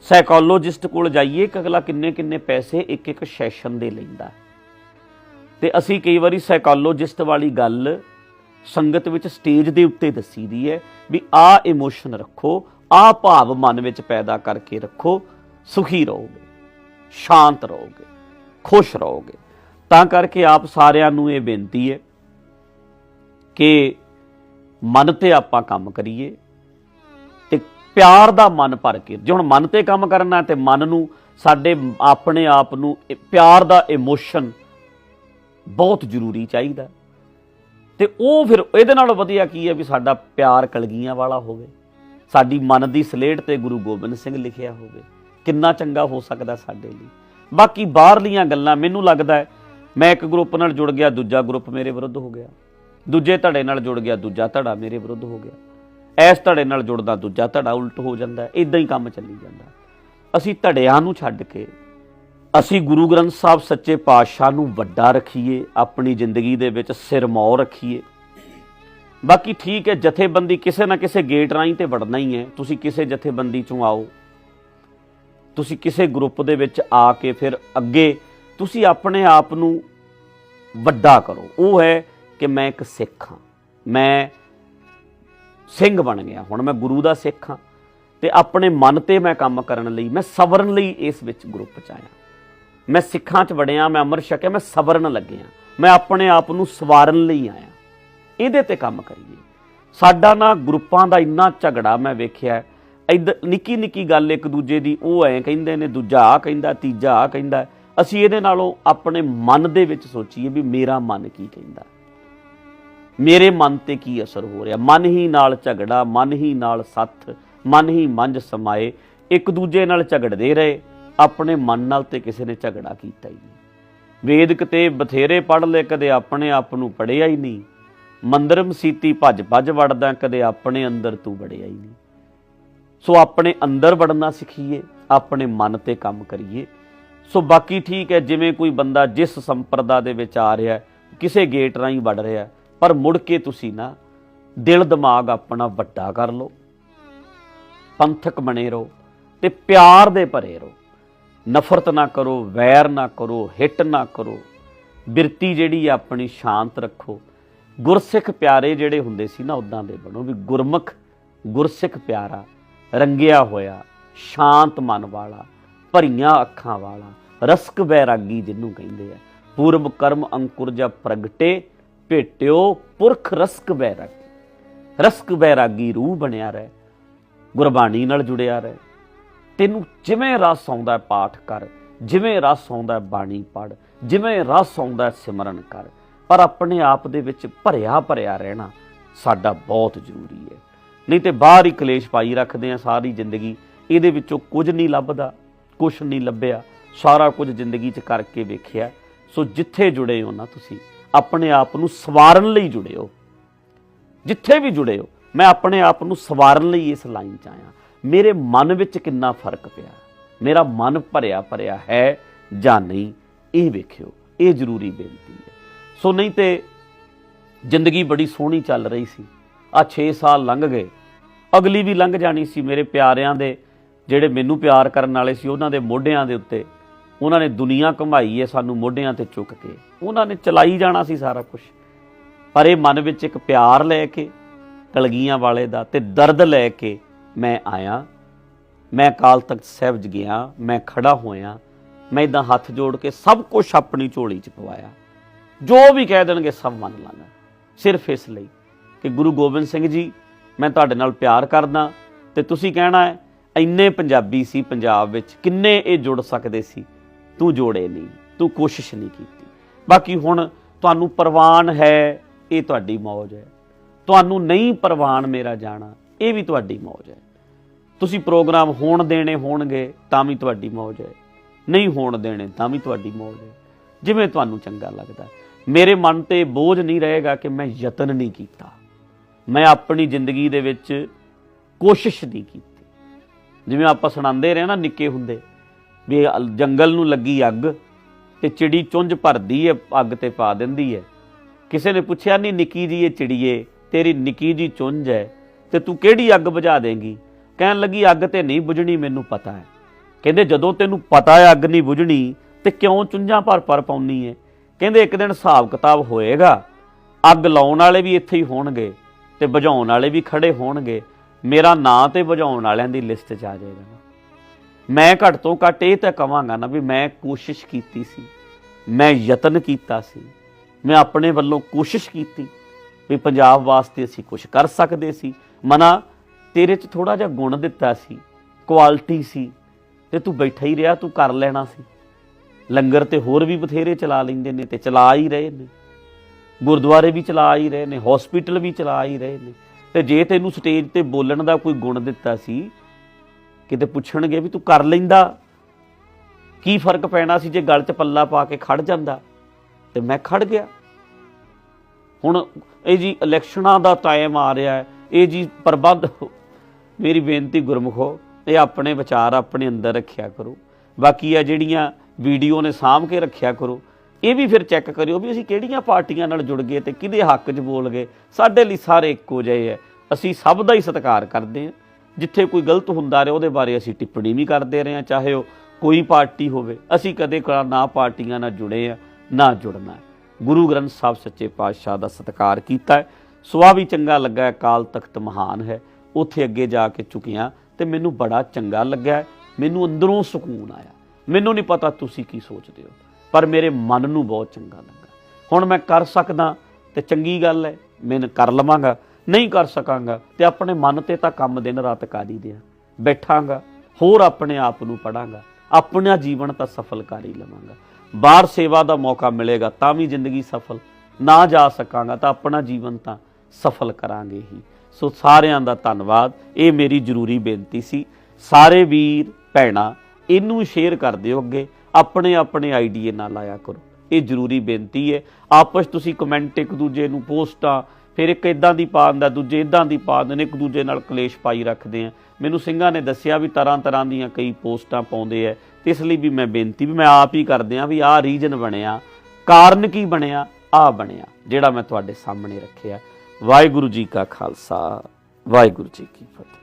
ਸਾਈਕੋਲੋਜਿਸਟ ਕੋਲ ਜਾਈਏ ਕਿ ਅਗਲਾ ਕਿੰਨੇ ਕਿੰਨੇ ਪੈਸੇ ਇੱਕ ਇੱਕ ਸੈਸ਼ਨ ਦੇ ਲੈਂਦਾ ਤੇ ਅਸੀਂ ਕਈ ਵਾਰੀ ਸਾਈਕੋਲੋਜਿਸਟ ਵਾਲੀ ਗੱਲ ਸੰਗਤ ਵਿੱਚ ਸਟੇਜ ਦੇ ਉੱਤੇ ਦੱਸੀ ਦੀ ਹੈ ਵੀ ਆ ਇਮੋਸ਼ਨ ਰੱਖੋ ਆ ਭਾਵ ਮਨ ਵਿੱਚ ਪੈਦਾ ਕਰਕੇ ਰੱਖੋ, ਸੁਖੀ ਰਹੋਗੇ, ਸ਼ਾਂਤ ਰਹੋਗੇ, ਖੁਸ਼ ਰਹੋਗੇ। ਤਾਂ ਕਰਕੇ ਆਪ ਸਾਰਿਆਂ ਨੂੰ ਇਹ ਬੇਨਤੀ ਹੈ ਕਿ ਮਨ ਤੇ ਆਪਾਂ ਕੰਮ ਕਰੀਏ ਤੇ ਪਿਆਰ ਦਾ ਮਨ ਭਰ ਕੇ ਜੇ ਹੁਣ ਮਨ ਤੇ ਕੰਮ ਕਰਨਾ ਤੇ ਮਨ ਨੂੰ ਸਾਡੇ ਆਪਣੇ ਆਪ ਨੂੰ ਪਿਆਰ ਦਾ ਇਮੋਸ਼ਨ ਬਹੁਤ ਜ਼ਰੂਰੀ ਚਾਹੀਦਾ। ਤੇ ਉਹ ਫਿਰ ਇਹਦੇ ਨਾਲੋਂ ਵਧੀਆ ਕੀ ਹੈ ਵੀ ਸਾਡਾ ਪਿਆਰ ਕਲਗੀਆਂ ਵਾਲਾ ਹੋਵੇ। ਸਾਡੀ ਮਨ ਦੀ ਸਲੇਟ ਤੇ ਗੁਰੂ ਗੋਬਿੰਦ ਸਿੰਘ ਲਿਖਿਆ ਹੋਵੇ। ਕਿੰਨਾ ਚੰਗਾ ਹੋ ਸਕਦਾ ਸਾਡੇ ਲਈ। ਬਾਕੀ ਬਾਹਰਲੀਆਂ ਗੱਲਾਂ ਮੈਨੂੰ ਲੱਗਦਾ ਹੈ, ਮੈਂ ਇੱਕ ਗਰੁੱਪ ਨਾਲ ਜੁੜ ਗਿਆ, ਦੂਜਾ ਗਰੁੱਪ ਮੇਰੇ ਵਿਰੁੱਧ ਹੋ ਗਿਆ। ਦੂਜੇ ਧੜੇ ਨਾਲ ਜੁੜ ਗਿਆ, ਦੂਜਾ ਧੜਾ ਮੇਰੇ ਵਿਰੁੱਧ ਹੋ ਗਿਆ। ਐਸ ਧੜੇ ਨਾਲ ਜੁੜਦਾ, ਦੂਜਾ ਧੜਾ ਉਲਟ ਹੋ ਜਾਂਦਾ ਇਦਾਂ ਹੀ ਕੰਮ ਚੱਲੀ ਜਾਂਦਾ। ਅਸੀਂ ਧੜਿਆਂ ਨੂੰ ਛੱਡ ਕੇ, ਅਸੀਂ ਗੁਰੂ ਗ੍ਰੰਥ ਸਾਹਿਬ ਸੱਚੇ ਪਾਤਸ਼ਾਹ ਨੂੰ ਵੱਡਾ ਰੱਖੀਏ, ਆਪਣੀ ਜ਼ਿੰਦਗੀ ਦੇ ਵਿੱਚ ਸਿਰਮੌਰ ਰੱਖੀਏ। ਬਾਕੀ ਠੀਕ ਹੈ, ਜਥੇਬੰਦੀ ਕਿਸੇ ਨਾ ਕਿਸੇ ਗੇਟ ਰਾਹੀਂ ਤੇ ਵੜਨਾ ਹੀ ਹੈ। ਤੁਸੀਂ ਕਿਸੇ ਜਥੇਬੰਦੀ ਚੋਂ ਆਓ। ਤੁਸੀਂ ਕਿਸੇ ਗਰੁੱਪ ਦੇ ਵਿੱਚ ਆ ਕੇ ਫਿਰ ਅੱਗੇ ਤੁਸੀਂ ਆਪਣੇ ਆਪ ਨੂੰ ਵੱਡਾ ਕਰੋ। ਉਹ ਹੈ ਕਿ ਮੈਂ ਇੱਕ ਸਿੱਖ ਹਾਂ। ਮੈਂ ਸਿੰਘ ਬਣ ਗਿਆ। ਹੁਣ ਮੈਂ ਗੁਰੂ ਦਾ ਸਿੱਖ ਹਾਂ ਤੇ ਆਪਣੇ ਮਨ ਤੇ ਮੈਂ ਕੰਮ ਕਰਨ ਲਈ, ਮੈਂ ਸਵਰਨ ਲਈ ਇਸ ਵਿੱਚ ਗਰੁੱਪ ਚ ਆਇਆ। ਮੈਂ ਸਿੱਖਾਂ ਚ ਵੜਿਆ, ਮੈਂ ਅੰਮ੍ਰਿਤ ਛਕਿਆ, ਮੈਂ ਸਵਰਨ ਲੱਗਿਆ। ਮੈਂ ਆਪਣੇ ਆਪ ਨੂੰ ਸਵਾਰਨ ਲਈ ਆਇਆ। ਇਹਦੇ ਤੇ ਕੰਮ ਕਰੀਏ। ਸਾਡਾ ਨਾ ਗਰੁੱਪਾਂ ਦਾ ਇੰਨਾ ਝਗੜਾ ਮੈਂ ਵੇਖਿਆ ਇਧਰ ਨਿੱਕੀ ਨਿੱਕੀ ਗੱਲ ਇੱਕ ਦੂਜੇ ਦੀ, ਉਹ ਐ ਕਹਿੰਦੇ ਨੇ, ਦੂਜਾ ਆ ਕਹਿੰਦਾ, ਤੀਜਾ ਆ ਕਹਿੰਦਾ। ਅਸੀਂ ਇਹਦੇ ਨਾਲੋਂ ਆਪਣੇ ਮਨ ਦੇ ਵਿੱਚ ਸੋਚੀਏ ਵੀ ਮੇਰਾ ਮਨ ਕੀ ਕਹਿੰਦਾ। ਮੇਰੇ ਮਨ ਤੇ ਕੀ ਅਸਰ ਹੋ ਰਿਹਾ? ਮਨ ਹੀ ਨਾਲ ਝਗੜਾ, ਮਨ ਹੀ ਨਾਲ ਸੱਥ, ਮਨ ਹੀ ਮੰਝ ਸਮਾਏ। ਇੱਕ ਦੂਜੇ ਨਾਲ ਝਗੜਦੇ ਰਹੇ। ਆਪਣੇ ਮਨ ਨਾਲ ਤੇ ਕਿਸੇ ਨੇ ਝਗੜਾ ਕੀਤਾ ਹੀ ਨਹੀਂ। ਵੇਦਕ ਤੇ ਬਥੇਰੇ ਪੜ੍ਹ ਲਏ ਕਦੇ ਆਪਣੇ ਆਪ ਨੂੰ ਪੜਿਆ ਹੀ ਨਹੀਂ। ਮੰਦਰ ਮਸੀਤੀ ਭੱਜ ਭੱਜ ਵੜਦਾ, ਕਦੇ ਆਪਣੇ ਅੰਦਰ ਤੂੰ ਵੜਿਆ ਹੀ ਨਹੀਂ। ਸੋ ਆਪਣੇ ਅੰਦਰ ਵੜਨਾ ਸਿੱਖੀਏ, ਆਪਣੇ ਮਨ ਤੇ ਕੰਮ ਕਰੀਏ। ਸੋ ਬਾਕੀ ਠੀਕ ਹੈ, ਜਿਵੇਂ ਕੋਈ ਬੰਦਾ ਜਿਸ ਸੰਪਰਦਾ ਦੇ ਵਿੱਚ ਆ ਰਿਹਾ ਕਿਸੇ ਗੇਟ ਰਾਹੀਂ ਵੜ ਰਿਹਾ ਪਰ ਮੁੜ ਕੇ ਤੁਸੀਂ ਨਾ ਦਿਲ ਦਿਮਾਗ ਆਪਣਾ ਵੱਡਾ ਕਰ ਲਓ। ਪੰਥਕ ਬਣੇ ਰਹੋ ਤੇ ਪਿਆਰ ਦੇ ਭਰੇ ਰਹੋ। ਨਫ਼ਰਤ ਨਾ ਕਰੋ, ਵੈਰ ਨਾ ਕਰੋ, ਹਿੱਟ ਨਾ ਕਰੋ। ਬਿਰਤੀ ਜਿਹੜੀ ਹੈ, ਆਪਣੀ ਸ਼ਾਂਤ ਰੱਖੋ। ਗੁਰਸਿੱਖ ਪਿਆਰੇ ਜਿਹੜੇ ਹੁੰਦੇ ਸੀ ਨਾ ਉਦਾਂ ਦੇ ਬਣੋ, ਵੀ ਗੁਰਮੁਖ, ਗੁਰਸਿੱਖ ਪਿਆਰਾ, ਰੰਗਿਆ ਹੋਇਆ, ਸ਼ਾਂਤ ਮਨ ਵਾਲਾ, ਭਰੀਆਂ ਅੱਖਾਂ ਵਾਲਾ, ਰਸਕ ਬੈਰਾਗੀ ਜਿਹਨੂੰ ਕਹਿੰਦੇ ਆ। ਪੂਰਬ ਕਰਮ ਅੰਕੁਰ ਜਾਂ ਪ੍ਰਗਟੇ, ਭੇਟਿਓ ਪੁਰਖ ਰਸਕ ਬੈਰਾਗੀ ਰਸਕ ਬੈਰਾਗੀ ਰੂਹ ਬਣਿਆ ਰਹਿ, ਗੁਰਬਾਣੀ ਨਾਲ ਜੁੜਿਆ ਰਹਿ। ਤੈਨੂੰ ਜਿਵੇਂ ਰਸ ਆਉਂਦਾ ਪਾਠ ਕਰ, ਜਿਵੇਂ ਰਸ ਆਉਂਦਾ ਬਾਣੀ ਪੜ ਜਿਵੇਂ ਰਸ ਆਉਂਦਾ ਸਿਮਰਨ ਕਰ। ਪਰ ਆਪਣੇ ਆਪ ਦੇ ਵਿੱਚ ਭਰਿਆ ਭਰਿਆ ਰਹਿਣਾ ਸਾਡਾ ਬਹੁਤ ਜ਼ਰੂਰੀ ਹੈ। ਨਹੀਂ ਤੇ ਬਾਹਰ ਹੀ ਕਲੇਸ਼ ਪਾਈ ਰੱਖਦੇ ਆ ਸਾਰੀ ਜ਼ਿੰਦਗੀ। ਇਹਦੇ ਵਿੱਚੋਂ ਕੁਝ ਨਹੀਂ ਲੱਭਦਾ ਕੁਝ ਨਹੀਂ ਲੱਭਿਆ। ਸਾਰਾ ਕੁਝ ਜ਼ਿੰਦਗੀ 'ਚ ਕਰਕੇ ਵੇਖਿਆ। ਸੋ ਜਿੱਥੇ ਜੁੜੇ ਹੋ ਨਾ ਤੁਸੀਂ, ਆਪਣੇ ਆਪ ਨੂੰ ਸਵਾਰਨ ਲਈ ਜੁੜੇ ਹੋ। ਜਿੱਥੇ ਵੀ ਜੁੜੇ ਹੋ, ਮੈਂ ਆਪਣੇ ਆਪ ਨੂੰ ਸਵਾਰਨ ਲਈ ਇਸ ਲਾਈਨ 'ਚ ਆਇਆ। ਮੇਰੇ ਮਨ ਵਿੱਚ ਕਿੰਨਾ ਫ਼ਰਕ ਪਿਆ? ਮੇਰਾ ਮਨ ਭਰਿਆ ਭਰਿਆ ਹੈ ਜਾਂ ਨਹੀਂ? ਇਹ ਵੇਖਿਓ, ਇਹ ਜ਼ਰੂਰੀ ਬੇਨਤੀ ਹੈ। ਸੋ ਨਹੀਂ ਤੇ ਜ਼ਿੰਦਗੀ ਬੜੀ ਸੋਹਣੀ ਚੱਲ ਰਹੀ ਸੀ। ਆ 6 ਸਾਲ ਲੰਘ ਗਏ। ਅਗਲੀ ਵੀ ਲੰਘ ਜਾਣੀ ਸੀ ਮੇਰੇ ਪਿਆਰਿਆਂ ਦੇ, ਜਿਹੜੇ ਮੈਨੂੰ ਪਿਆਰ ਕਰਨ ਵਾਲੇ ਸੀ, ਉਹਨਾਂ ਦੇ ਮੋਢਿਆਂ ਦੇ ਉੱਤੇ। ਉਹਨਾਂ ਨੇ ਦੁਨੀਆ ਘੁਮਾਈ ਹੈ ਸਾਨੂੰ ਮੋਢਿਆਂ ਤੇ ਚੁੱਕ ਕੇ। ਉਹਨਾਂ ਨੇ ਚਲਾਈ ਜਾਣਾ ਸੀ ਸਾਰਾ ਕੁਝ ਪਰ ਇਹ ਮਨ ਵਿੱਚ ਇੱਕ ਪਿਆਰ ਲੈ ਕੇ ਕਲਗੀਆਂ ਵਾਲੇ ਦਾ ਤੇ ਦਰਦ ਲੈ ਕੇ ਮੈਂ ਆਇਆ। ਮੈਂ ਕਾਲ ਤਖਤ ਸਾਹਿਬ ਜ ਗਿਆ। ਮੈਂ ਖੜਾ ਹੋਇਆ। ਮੈਂ ਇਦਾਂ ਹੱਥ ਜੋੜ ਕੇ ਸਭ ਕੁਝ ਆਪਣੀ ਝੋਲੀ 'ਚ ਪਵਾਇਆ। ਜੋ ਵੀ ਕਹਿ ਦੇਣਗੇ ਸਭ ਮੰਨ ਲਾਂਗਾ। ਸਿਰਫ ਇਸ ਲਈ ਕਿ ਗੁਰੂ ਗੋਬਿੰਦ ਸਿੰਘ ਜੀ, ਮੈਂ ਤੁਹਾਡੇ ਨਾਲ ਪਿਆਰ ਕਰਦਾ ਤੇ ਤੁਸੀਂ ਕਹਿਣਾ ਹੈ, ਇੰਨੇ ਪੰਜਾਬੀ ਸੀ ਪੰਜਾਬ ਵਿੱਚ, ਕਿੰਨੇ ਇਹ ਜੁੜ ਸਕਦੇ ਸੀ? ਤੂੰ ਜੋੜੇ ਨਹੀਂ, ਤੂੰ ਕੋਸ਼ਿਸ਼ ਨਹੀਂ ਕੀਤੀ। ਬਾਕੀ ਹੁਣ ਤੁਹਾਨੂੰ ਪ੍ਰਵਾਨ ਹੈ, ਇਹ ਤੁਹਾਡੀ ਮੌਜ ਹੈ। ਤੁਹਾਨੂੰ ਨਹੀਂ ਪ੍ਰਵਾਨ ਮੇਰਾ ਜਾਣਾ, ਇਹ ਵੀ ਤੁਹਾਡੀ ਮੌਜ ਹੈ। ਤੁਸੀਂ ਪ੍ਰੋਗਰਾਮ ਹੋਣ ਦੇਣੇ ਹੋਣਗੇ, ਤਾਂ ਵੀ ਤੁਹਾਡੀ ਮੌਜ ਹੈ। ਨਹੀਂ ਹੋਣ ਦੇਣੇ, ਤਾਂ ਵੀ ਤੁਹਾਡੀ ਮੌਜ ਹੈ। ਜਿਵੇਂ ਤੁਹਾਨੂੰ ਚੰਗਾ ਲੱਗਦਾ ਮੇਰੇ ਮਨ ਤੇ ਬੋਝ ਨਹੀਂ ਰਹੇਗਾ ਕਿ ਮੈਂ ਯਤਨ ਨਹੀਂ ਕੀਤਾ। ਮੈਂ ਆਪਣੀ ਜ਼ਿੰਦਗੀ ਦੇ ਵਿੱਚ ਕੋਸ਼ਿਸ਼ ਨਹੀਂ ਕੀਤੀ। ਜਿਵੇਂ ਆਪਾਂ ਸੁਣਾਉਂਦੇ ਰਹੇ ਨਾ ਨਿੱਕੇ ਹੁੰਦੇ, ਵੀ ਜੰਗਲ ਨੂੰ ਲੱਗੀ ਅੱਗ ਤੇ ਚਿੜੀ ਚੁੰਝ ਭਰਦੀ ਹੈ ਅੱਗ ਤੇ ਪਾ ਦਿੰਦੀ ਹੈ ਕਿਸੇ ਨੇ ਪੁੱਛਿਆ, ਨਹੀਂ ਨਿੱਕੀ ਜੀ ਇਹ ਚਿੜੀਏ, ਤੇਰੀ ਨਿੱਕੀ ਜੀ ਚੁੰਝ ਹੈ ਤੇ ਤੂੰ ਕਿਹੜੀ ਅੱਗ ਬੁਝਾ ਦੇਂਗੀ? ਕਹਿਣ ਲੱਗੀ, ਅੱਗ ਤੇ ਨਹੀਂ ਬੁਝਣੀ, ਮੈਨੂੰ ਪਤਾ ਹੈ। ਕਹਿੰਦੇ, ਜਦੋਂ ਤੈਨੂੰ ਪਤਾ ਹੈ ਅੱਗ ਨਹੀਂ ਬੁਝਣੀ, ਤੇ ਕਿਉਂ ਚੁੰਝਾਂ ਭਰ ਭਰ ਪਾਉਣੀ ਹੈ ਕਹਿੰਦੇ ਇੱਕ ਦਿਨ ਹਿਸਾਬ ਕਿਤਾਬ ਹੋਏਗਾ, ਅੱਗ ਲਾਉਣ ਵਾਲੇ ਵੀ ਇੱਥੇ ਹੀ ਹੋਣਗੇ ਤੇ ਬੁਝਾਉਣ ਵਾਲੇ ਵੀ ਖੜੇ ਹੋਣਗੇ, ਮੇਰਾ ਨਾਂ ਤੇ ਬੁਝਾਉਣ ਵਾਲਿਆਂ ਦੀ ਲਿਸਟ 'ਚ ਆ ਜਾਏਗਾ ਮੈਂ ਘੱਟ ਤੋਂ ਘੱਟ ਇਹ ਤਾਂ ਕਵਾਂਗਾ ਨਾ ਵੀ ਮੈਂ ਕੋਸ਼ਿਸ਼ ਕੀਤੀ ਸੀ, ਮੈਂ ਯਤਨ ਕੀਤਾ ਸੀ, ਮੈਂ ਆਪਣੇ ਵੱਲੋਂ ਕੋਸ਼ਿਸ਼ ਕੀਤੀ ਵੀ ਪੰਜਾਬ ਵਾਸਤੇ ਅਸੀਂ ਕੁਝ ਕਰ ਸਕਦੇ ਸੀ। ਮਨਾ, ਤੇਰੇ 'ਚ ਥੋੜਾ ਜਿਹਾ ਗੁਣ ਦਿੱਤਾ ਸੀ ਕੁਆਲਿਟੀ ਸੀ, ਤੇ ਤੂੰ ਬੈਠਾ ਹੀ ਰਿਹਾ, ਤੂੰ ਕਰ ਲੈਣਾ ਸੀ। ਲੰਗਰ ਤੇ ਹੋਰ ਵੀ ਬਥੇਰੇ ਚਲਾ ਲੈਂਦੇ ਨੇ ਤੇ ਚਲਾ ਹੀ ਰਹੇ ਨੇ। ਗੁਰਦੁਆਰੇ ਵੀ ਚਲਾ ਹੀ ਰਹੇ ਨੇ ਹਸਪੀਟਲ ਵੀ ਚਲਾ ਹੀ ਰਹੇ ਨੇ। ਤੇ ਜੇ ਤੈਨੂੰ ਸਟੇਜ ਤੇ ਬੋਲਣ ਦਾ ਕੋਈ ਗੁਣ ਦਿੱਤਾ ਸੀ, ਕਿਤੇ ਪੁੱਛਣਗੇ ਵੀ ਤੂੰ ਕਰ ਲੈਂਦਾ। ਕੀ ਫ਼ਰਕ ਪੈਣਾ ਸੀ ਜੇ ਗਲ 'ਚ ਪੱਲਾ ਪਾ ਕੇ ਖੜ ਜਾਂਦਾ? ਤੇ ਮੈਂ ਖੜ ਗਿਆ। ਹੁਣ ਇਹ ਜੀ ਇਲੈਕਸ਼ਨਾਂ ਦਾ ਟਾਈਮ ਆ ਰਿਹਾ ਹੈ, ਇਹ ਜੀ ਪ੍ਰਬੰਧ ਮੇਰੀ ਬੇਨਤੀ ਗੁਰਮੁਖੋ, ਇਹ ਆਪਣੇ ਵਿਚਾਰ ਆਪਣੇ ਅੰਦਰ ਰੱਖਿਆ ਕਰੋ। ਬਾਕੀ ਆ ਜਿਹੜੀਆਂ ਵੀਡੀਓ ਨੇ ਸਾਂਭ ਕੇ ਰੱਖਿਆ ਕਰੋ। ਇਹ ਵੀ ਫਿਰ ਚੈੱਕ ਕਰਿਓ ਵੀ ਅਸੀਂ ਕਿਹੜੀਆਂ ਪਾਰਟੀਆਂ ਨਾਲ ਜੁੜ ਗਏ ਤੇ ਕਿਹਦੇ ਹੱਕ 'ਚ ਬੋਲ ਗਏ। ਸਾਡੇ ਲਈ ਸਾਰੇ ਇੱਕੋ ਜਿਹੇ ਹੈ। ਅਸੀਂ ਸਭ ਦਾ ਹੀ ਸਤਿਕਾਰ ਕਰਦੇ ਹਾਂ। ਜਿੱਥੇ ਕੋਈ ਗਲਤ ਹੁੰਦਾ ਰਿਹਾ ਉਹਦੇ ਬਾਰੇ ਅਸੀਂ ਟਿੱਪਣੀ ਵੀ ਕਰਦੇ ਰਹੇ ਹਾਂ ਚਾਹੇ ਉਹ ਕੋਈ ਪਾਰਟੀ ਹੋਵੇ। ਅਸੀਂ ਕਦੇ ਨਾ ਪਾਰਟੀਆਂ ਨਾਲ ਜੁੜੇ ਆ ਨਾ ਜੁੜਨਾ ਗੁਰੂ ਗ੍ਰੰਥ ਸਾਹਿਬ ਸੱਚੇ ਪਾਤਸ਼ਾਹ ਦਾ ਸਤਿਕਾਰ ਕੀਤਾ ਹੈ। ਵੀ ਚੰਗਾ ਲੱਗਾ ਹੈ, ਅਕਾਲ ਤਖਤ ਮਹਾਨ ਹੈ। ਉੱਥੇ ਅੱਗੇ ਜਾ ਕੇ ਚੁੱਕਿਆ ਤੇ ਮੈਨੂੰ ਬੜਾ ਚੰਗਾ ਲੱਗਾ ਮੈਨੂੰ ਅੰਦਰੋਂ ਸਕੂਨ ਆਇਆ। ਮੈਨੂੰ ਨਹੀਂ ਪਤਾ ਤੁਸੀਂ ਕੀ ਸੋਚਦੇ ਹੋ, ਪਰ ਮੇਰੇ ਮਨ ਨੂੰ ਬਹੁਤ ਚੰਗਾ ਲੱਗਾ। ਹੁਣ ਮੈਂ ਕਰ ਸਕਦਾ ਤੇ ਚੰਗੀ ਗੱਲ ਹੈ, ਮੈਂ ਕਰ ਲਵਾਂਗਾ, ਨਹੀਂ ਕਰ ਸਕਾਂਗਾ ਤੇ ਆਪਣੇ ਮਨ ਤੇ ਤਾਂ ਕੰਮ ਦਿਨ ਰਾਤ ਕਰ ਹੀ ਦਿਆਂ। ਬੈਠਾਂਗਾ, ਹੋਰ ਆਪਣੇ ਆਪ ਨੂੰ ਪੜਾਂਗਾ, ਆਪਣਾ ਜੀਵਨ ਤਾਂ ਸਫਲ ਕਰ ਹੀ ਲਵਾਂਗਾ। ਬਾਹਰ ਸੇਵਾ ਦਾ ਮੌਕਾ ਮਿਲੇਗਾ ਤਾਂ ਵੀ ਜ਼ਿੰਦਗੀ ਸਫਲ, ਨਾ ਜਾ ਸਕਾਂਗਾ ਤਾਂ ਆਪਣਾ ਜੀਵਨ ਤਾਂ ਸਫਲ ਕਰਾਂਗੇ ਹੀ। ਸੋ ਸਾਰਿਆਂ ਦਾ ਧੰਨਵਾਦ, ਇਹ ਮੇਰੀ ਜ਼ਰੂਰੀ ਬੇਨਤੀ ਸੀ। ਸਾਰੇ ਵੀਰ, ਭੈਣਾਂ ਇਹਨੂੰ ਸ਼ੇਅਰ ਕਰ ਦਿਓ ਅੱਗੇ। ਆਪਣੇ ਆਪਣੇ ਆਈਡੀਏ ਨਾਲ ਲਾਇਆ ਕਰੋ। ਇਹ ਜ਼ਰੂਰੀ ਬੇਨਤੀ ਹੈ। ਆਪਸ ਤੁਸੀਂ ਕਮੈਂਟ ਇੱਕ ਦੂਜੇ ਨੂੰ ਪੋਸਟਾਂ ਫਿਰ ਇੱਕ ਇਦਾਂ ਦੀ ਪਾ ਦਿੰਦਾ, ਦੂਜੇ ਇਦਾਂ ਦੀ ਪਾ ਦਿੰਦੇ ਨੇ, ਇੱਕ ਦੂਜੇ ਨਾਲ ਕਲੇਸ਼ ਪਾਈ ਰੱਖਦੇ ਆ। ਮੈਨੂੰ ਸਿੰਘਾਂ ਨੇ ਦੱਸਿਆ ਵੀ ਤਰ੍ਹਾਂ ਤਰ੍ਹਾਂ ਦੀਆਂ ਕਈ ਪੋਸਟਾਂ ਪਾਉਂਦੇ ਆ। ਤੇ ਇਸ ਲਈ ਵੀ ਮੈਂ ਬੇਨਤੀ, ਵੀ ਮੈਂ ਆਪ ਹੀ ਕਰਦੇ ਆ ਵੀ ਆਹ ਰੀਜਨ ਬਣਿਆ, ਕਾਰਨ ਕੀ ਬਣਿਆ ਆ ਬਣਿਆ, ਜਿਹੜਾ ਮੈਂ ਤੁਹਾਡੇ ਸਾਹਮਣੇ ਰੱਖਿਆ। ਵਾਹਿਗੁਰੂ ਜੀ ਕਾ ਖਾਲਸਾ, ਵਾਹਿਗੁਰੂ ਜੀ ਕੀ ਫਤਿਹ।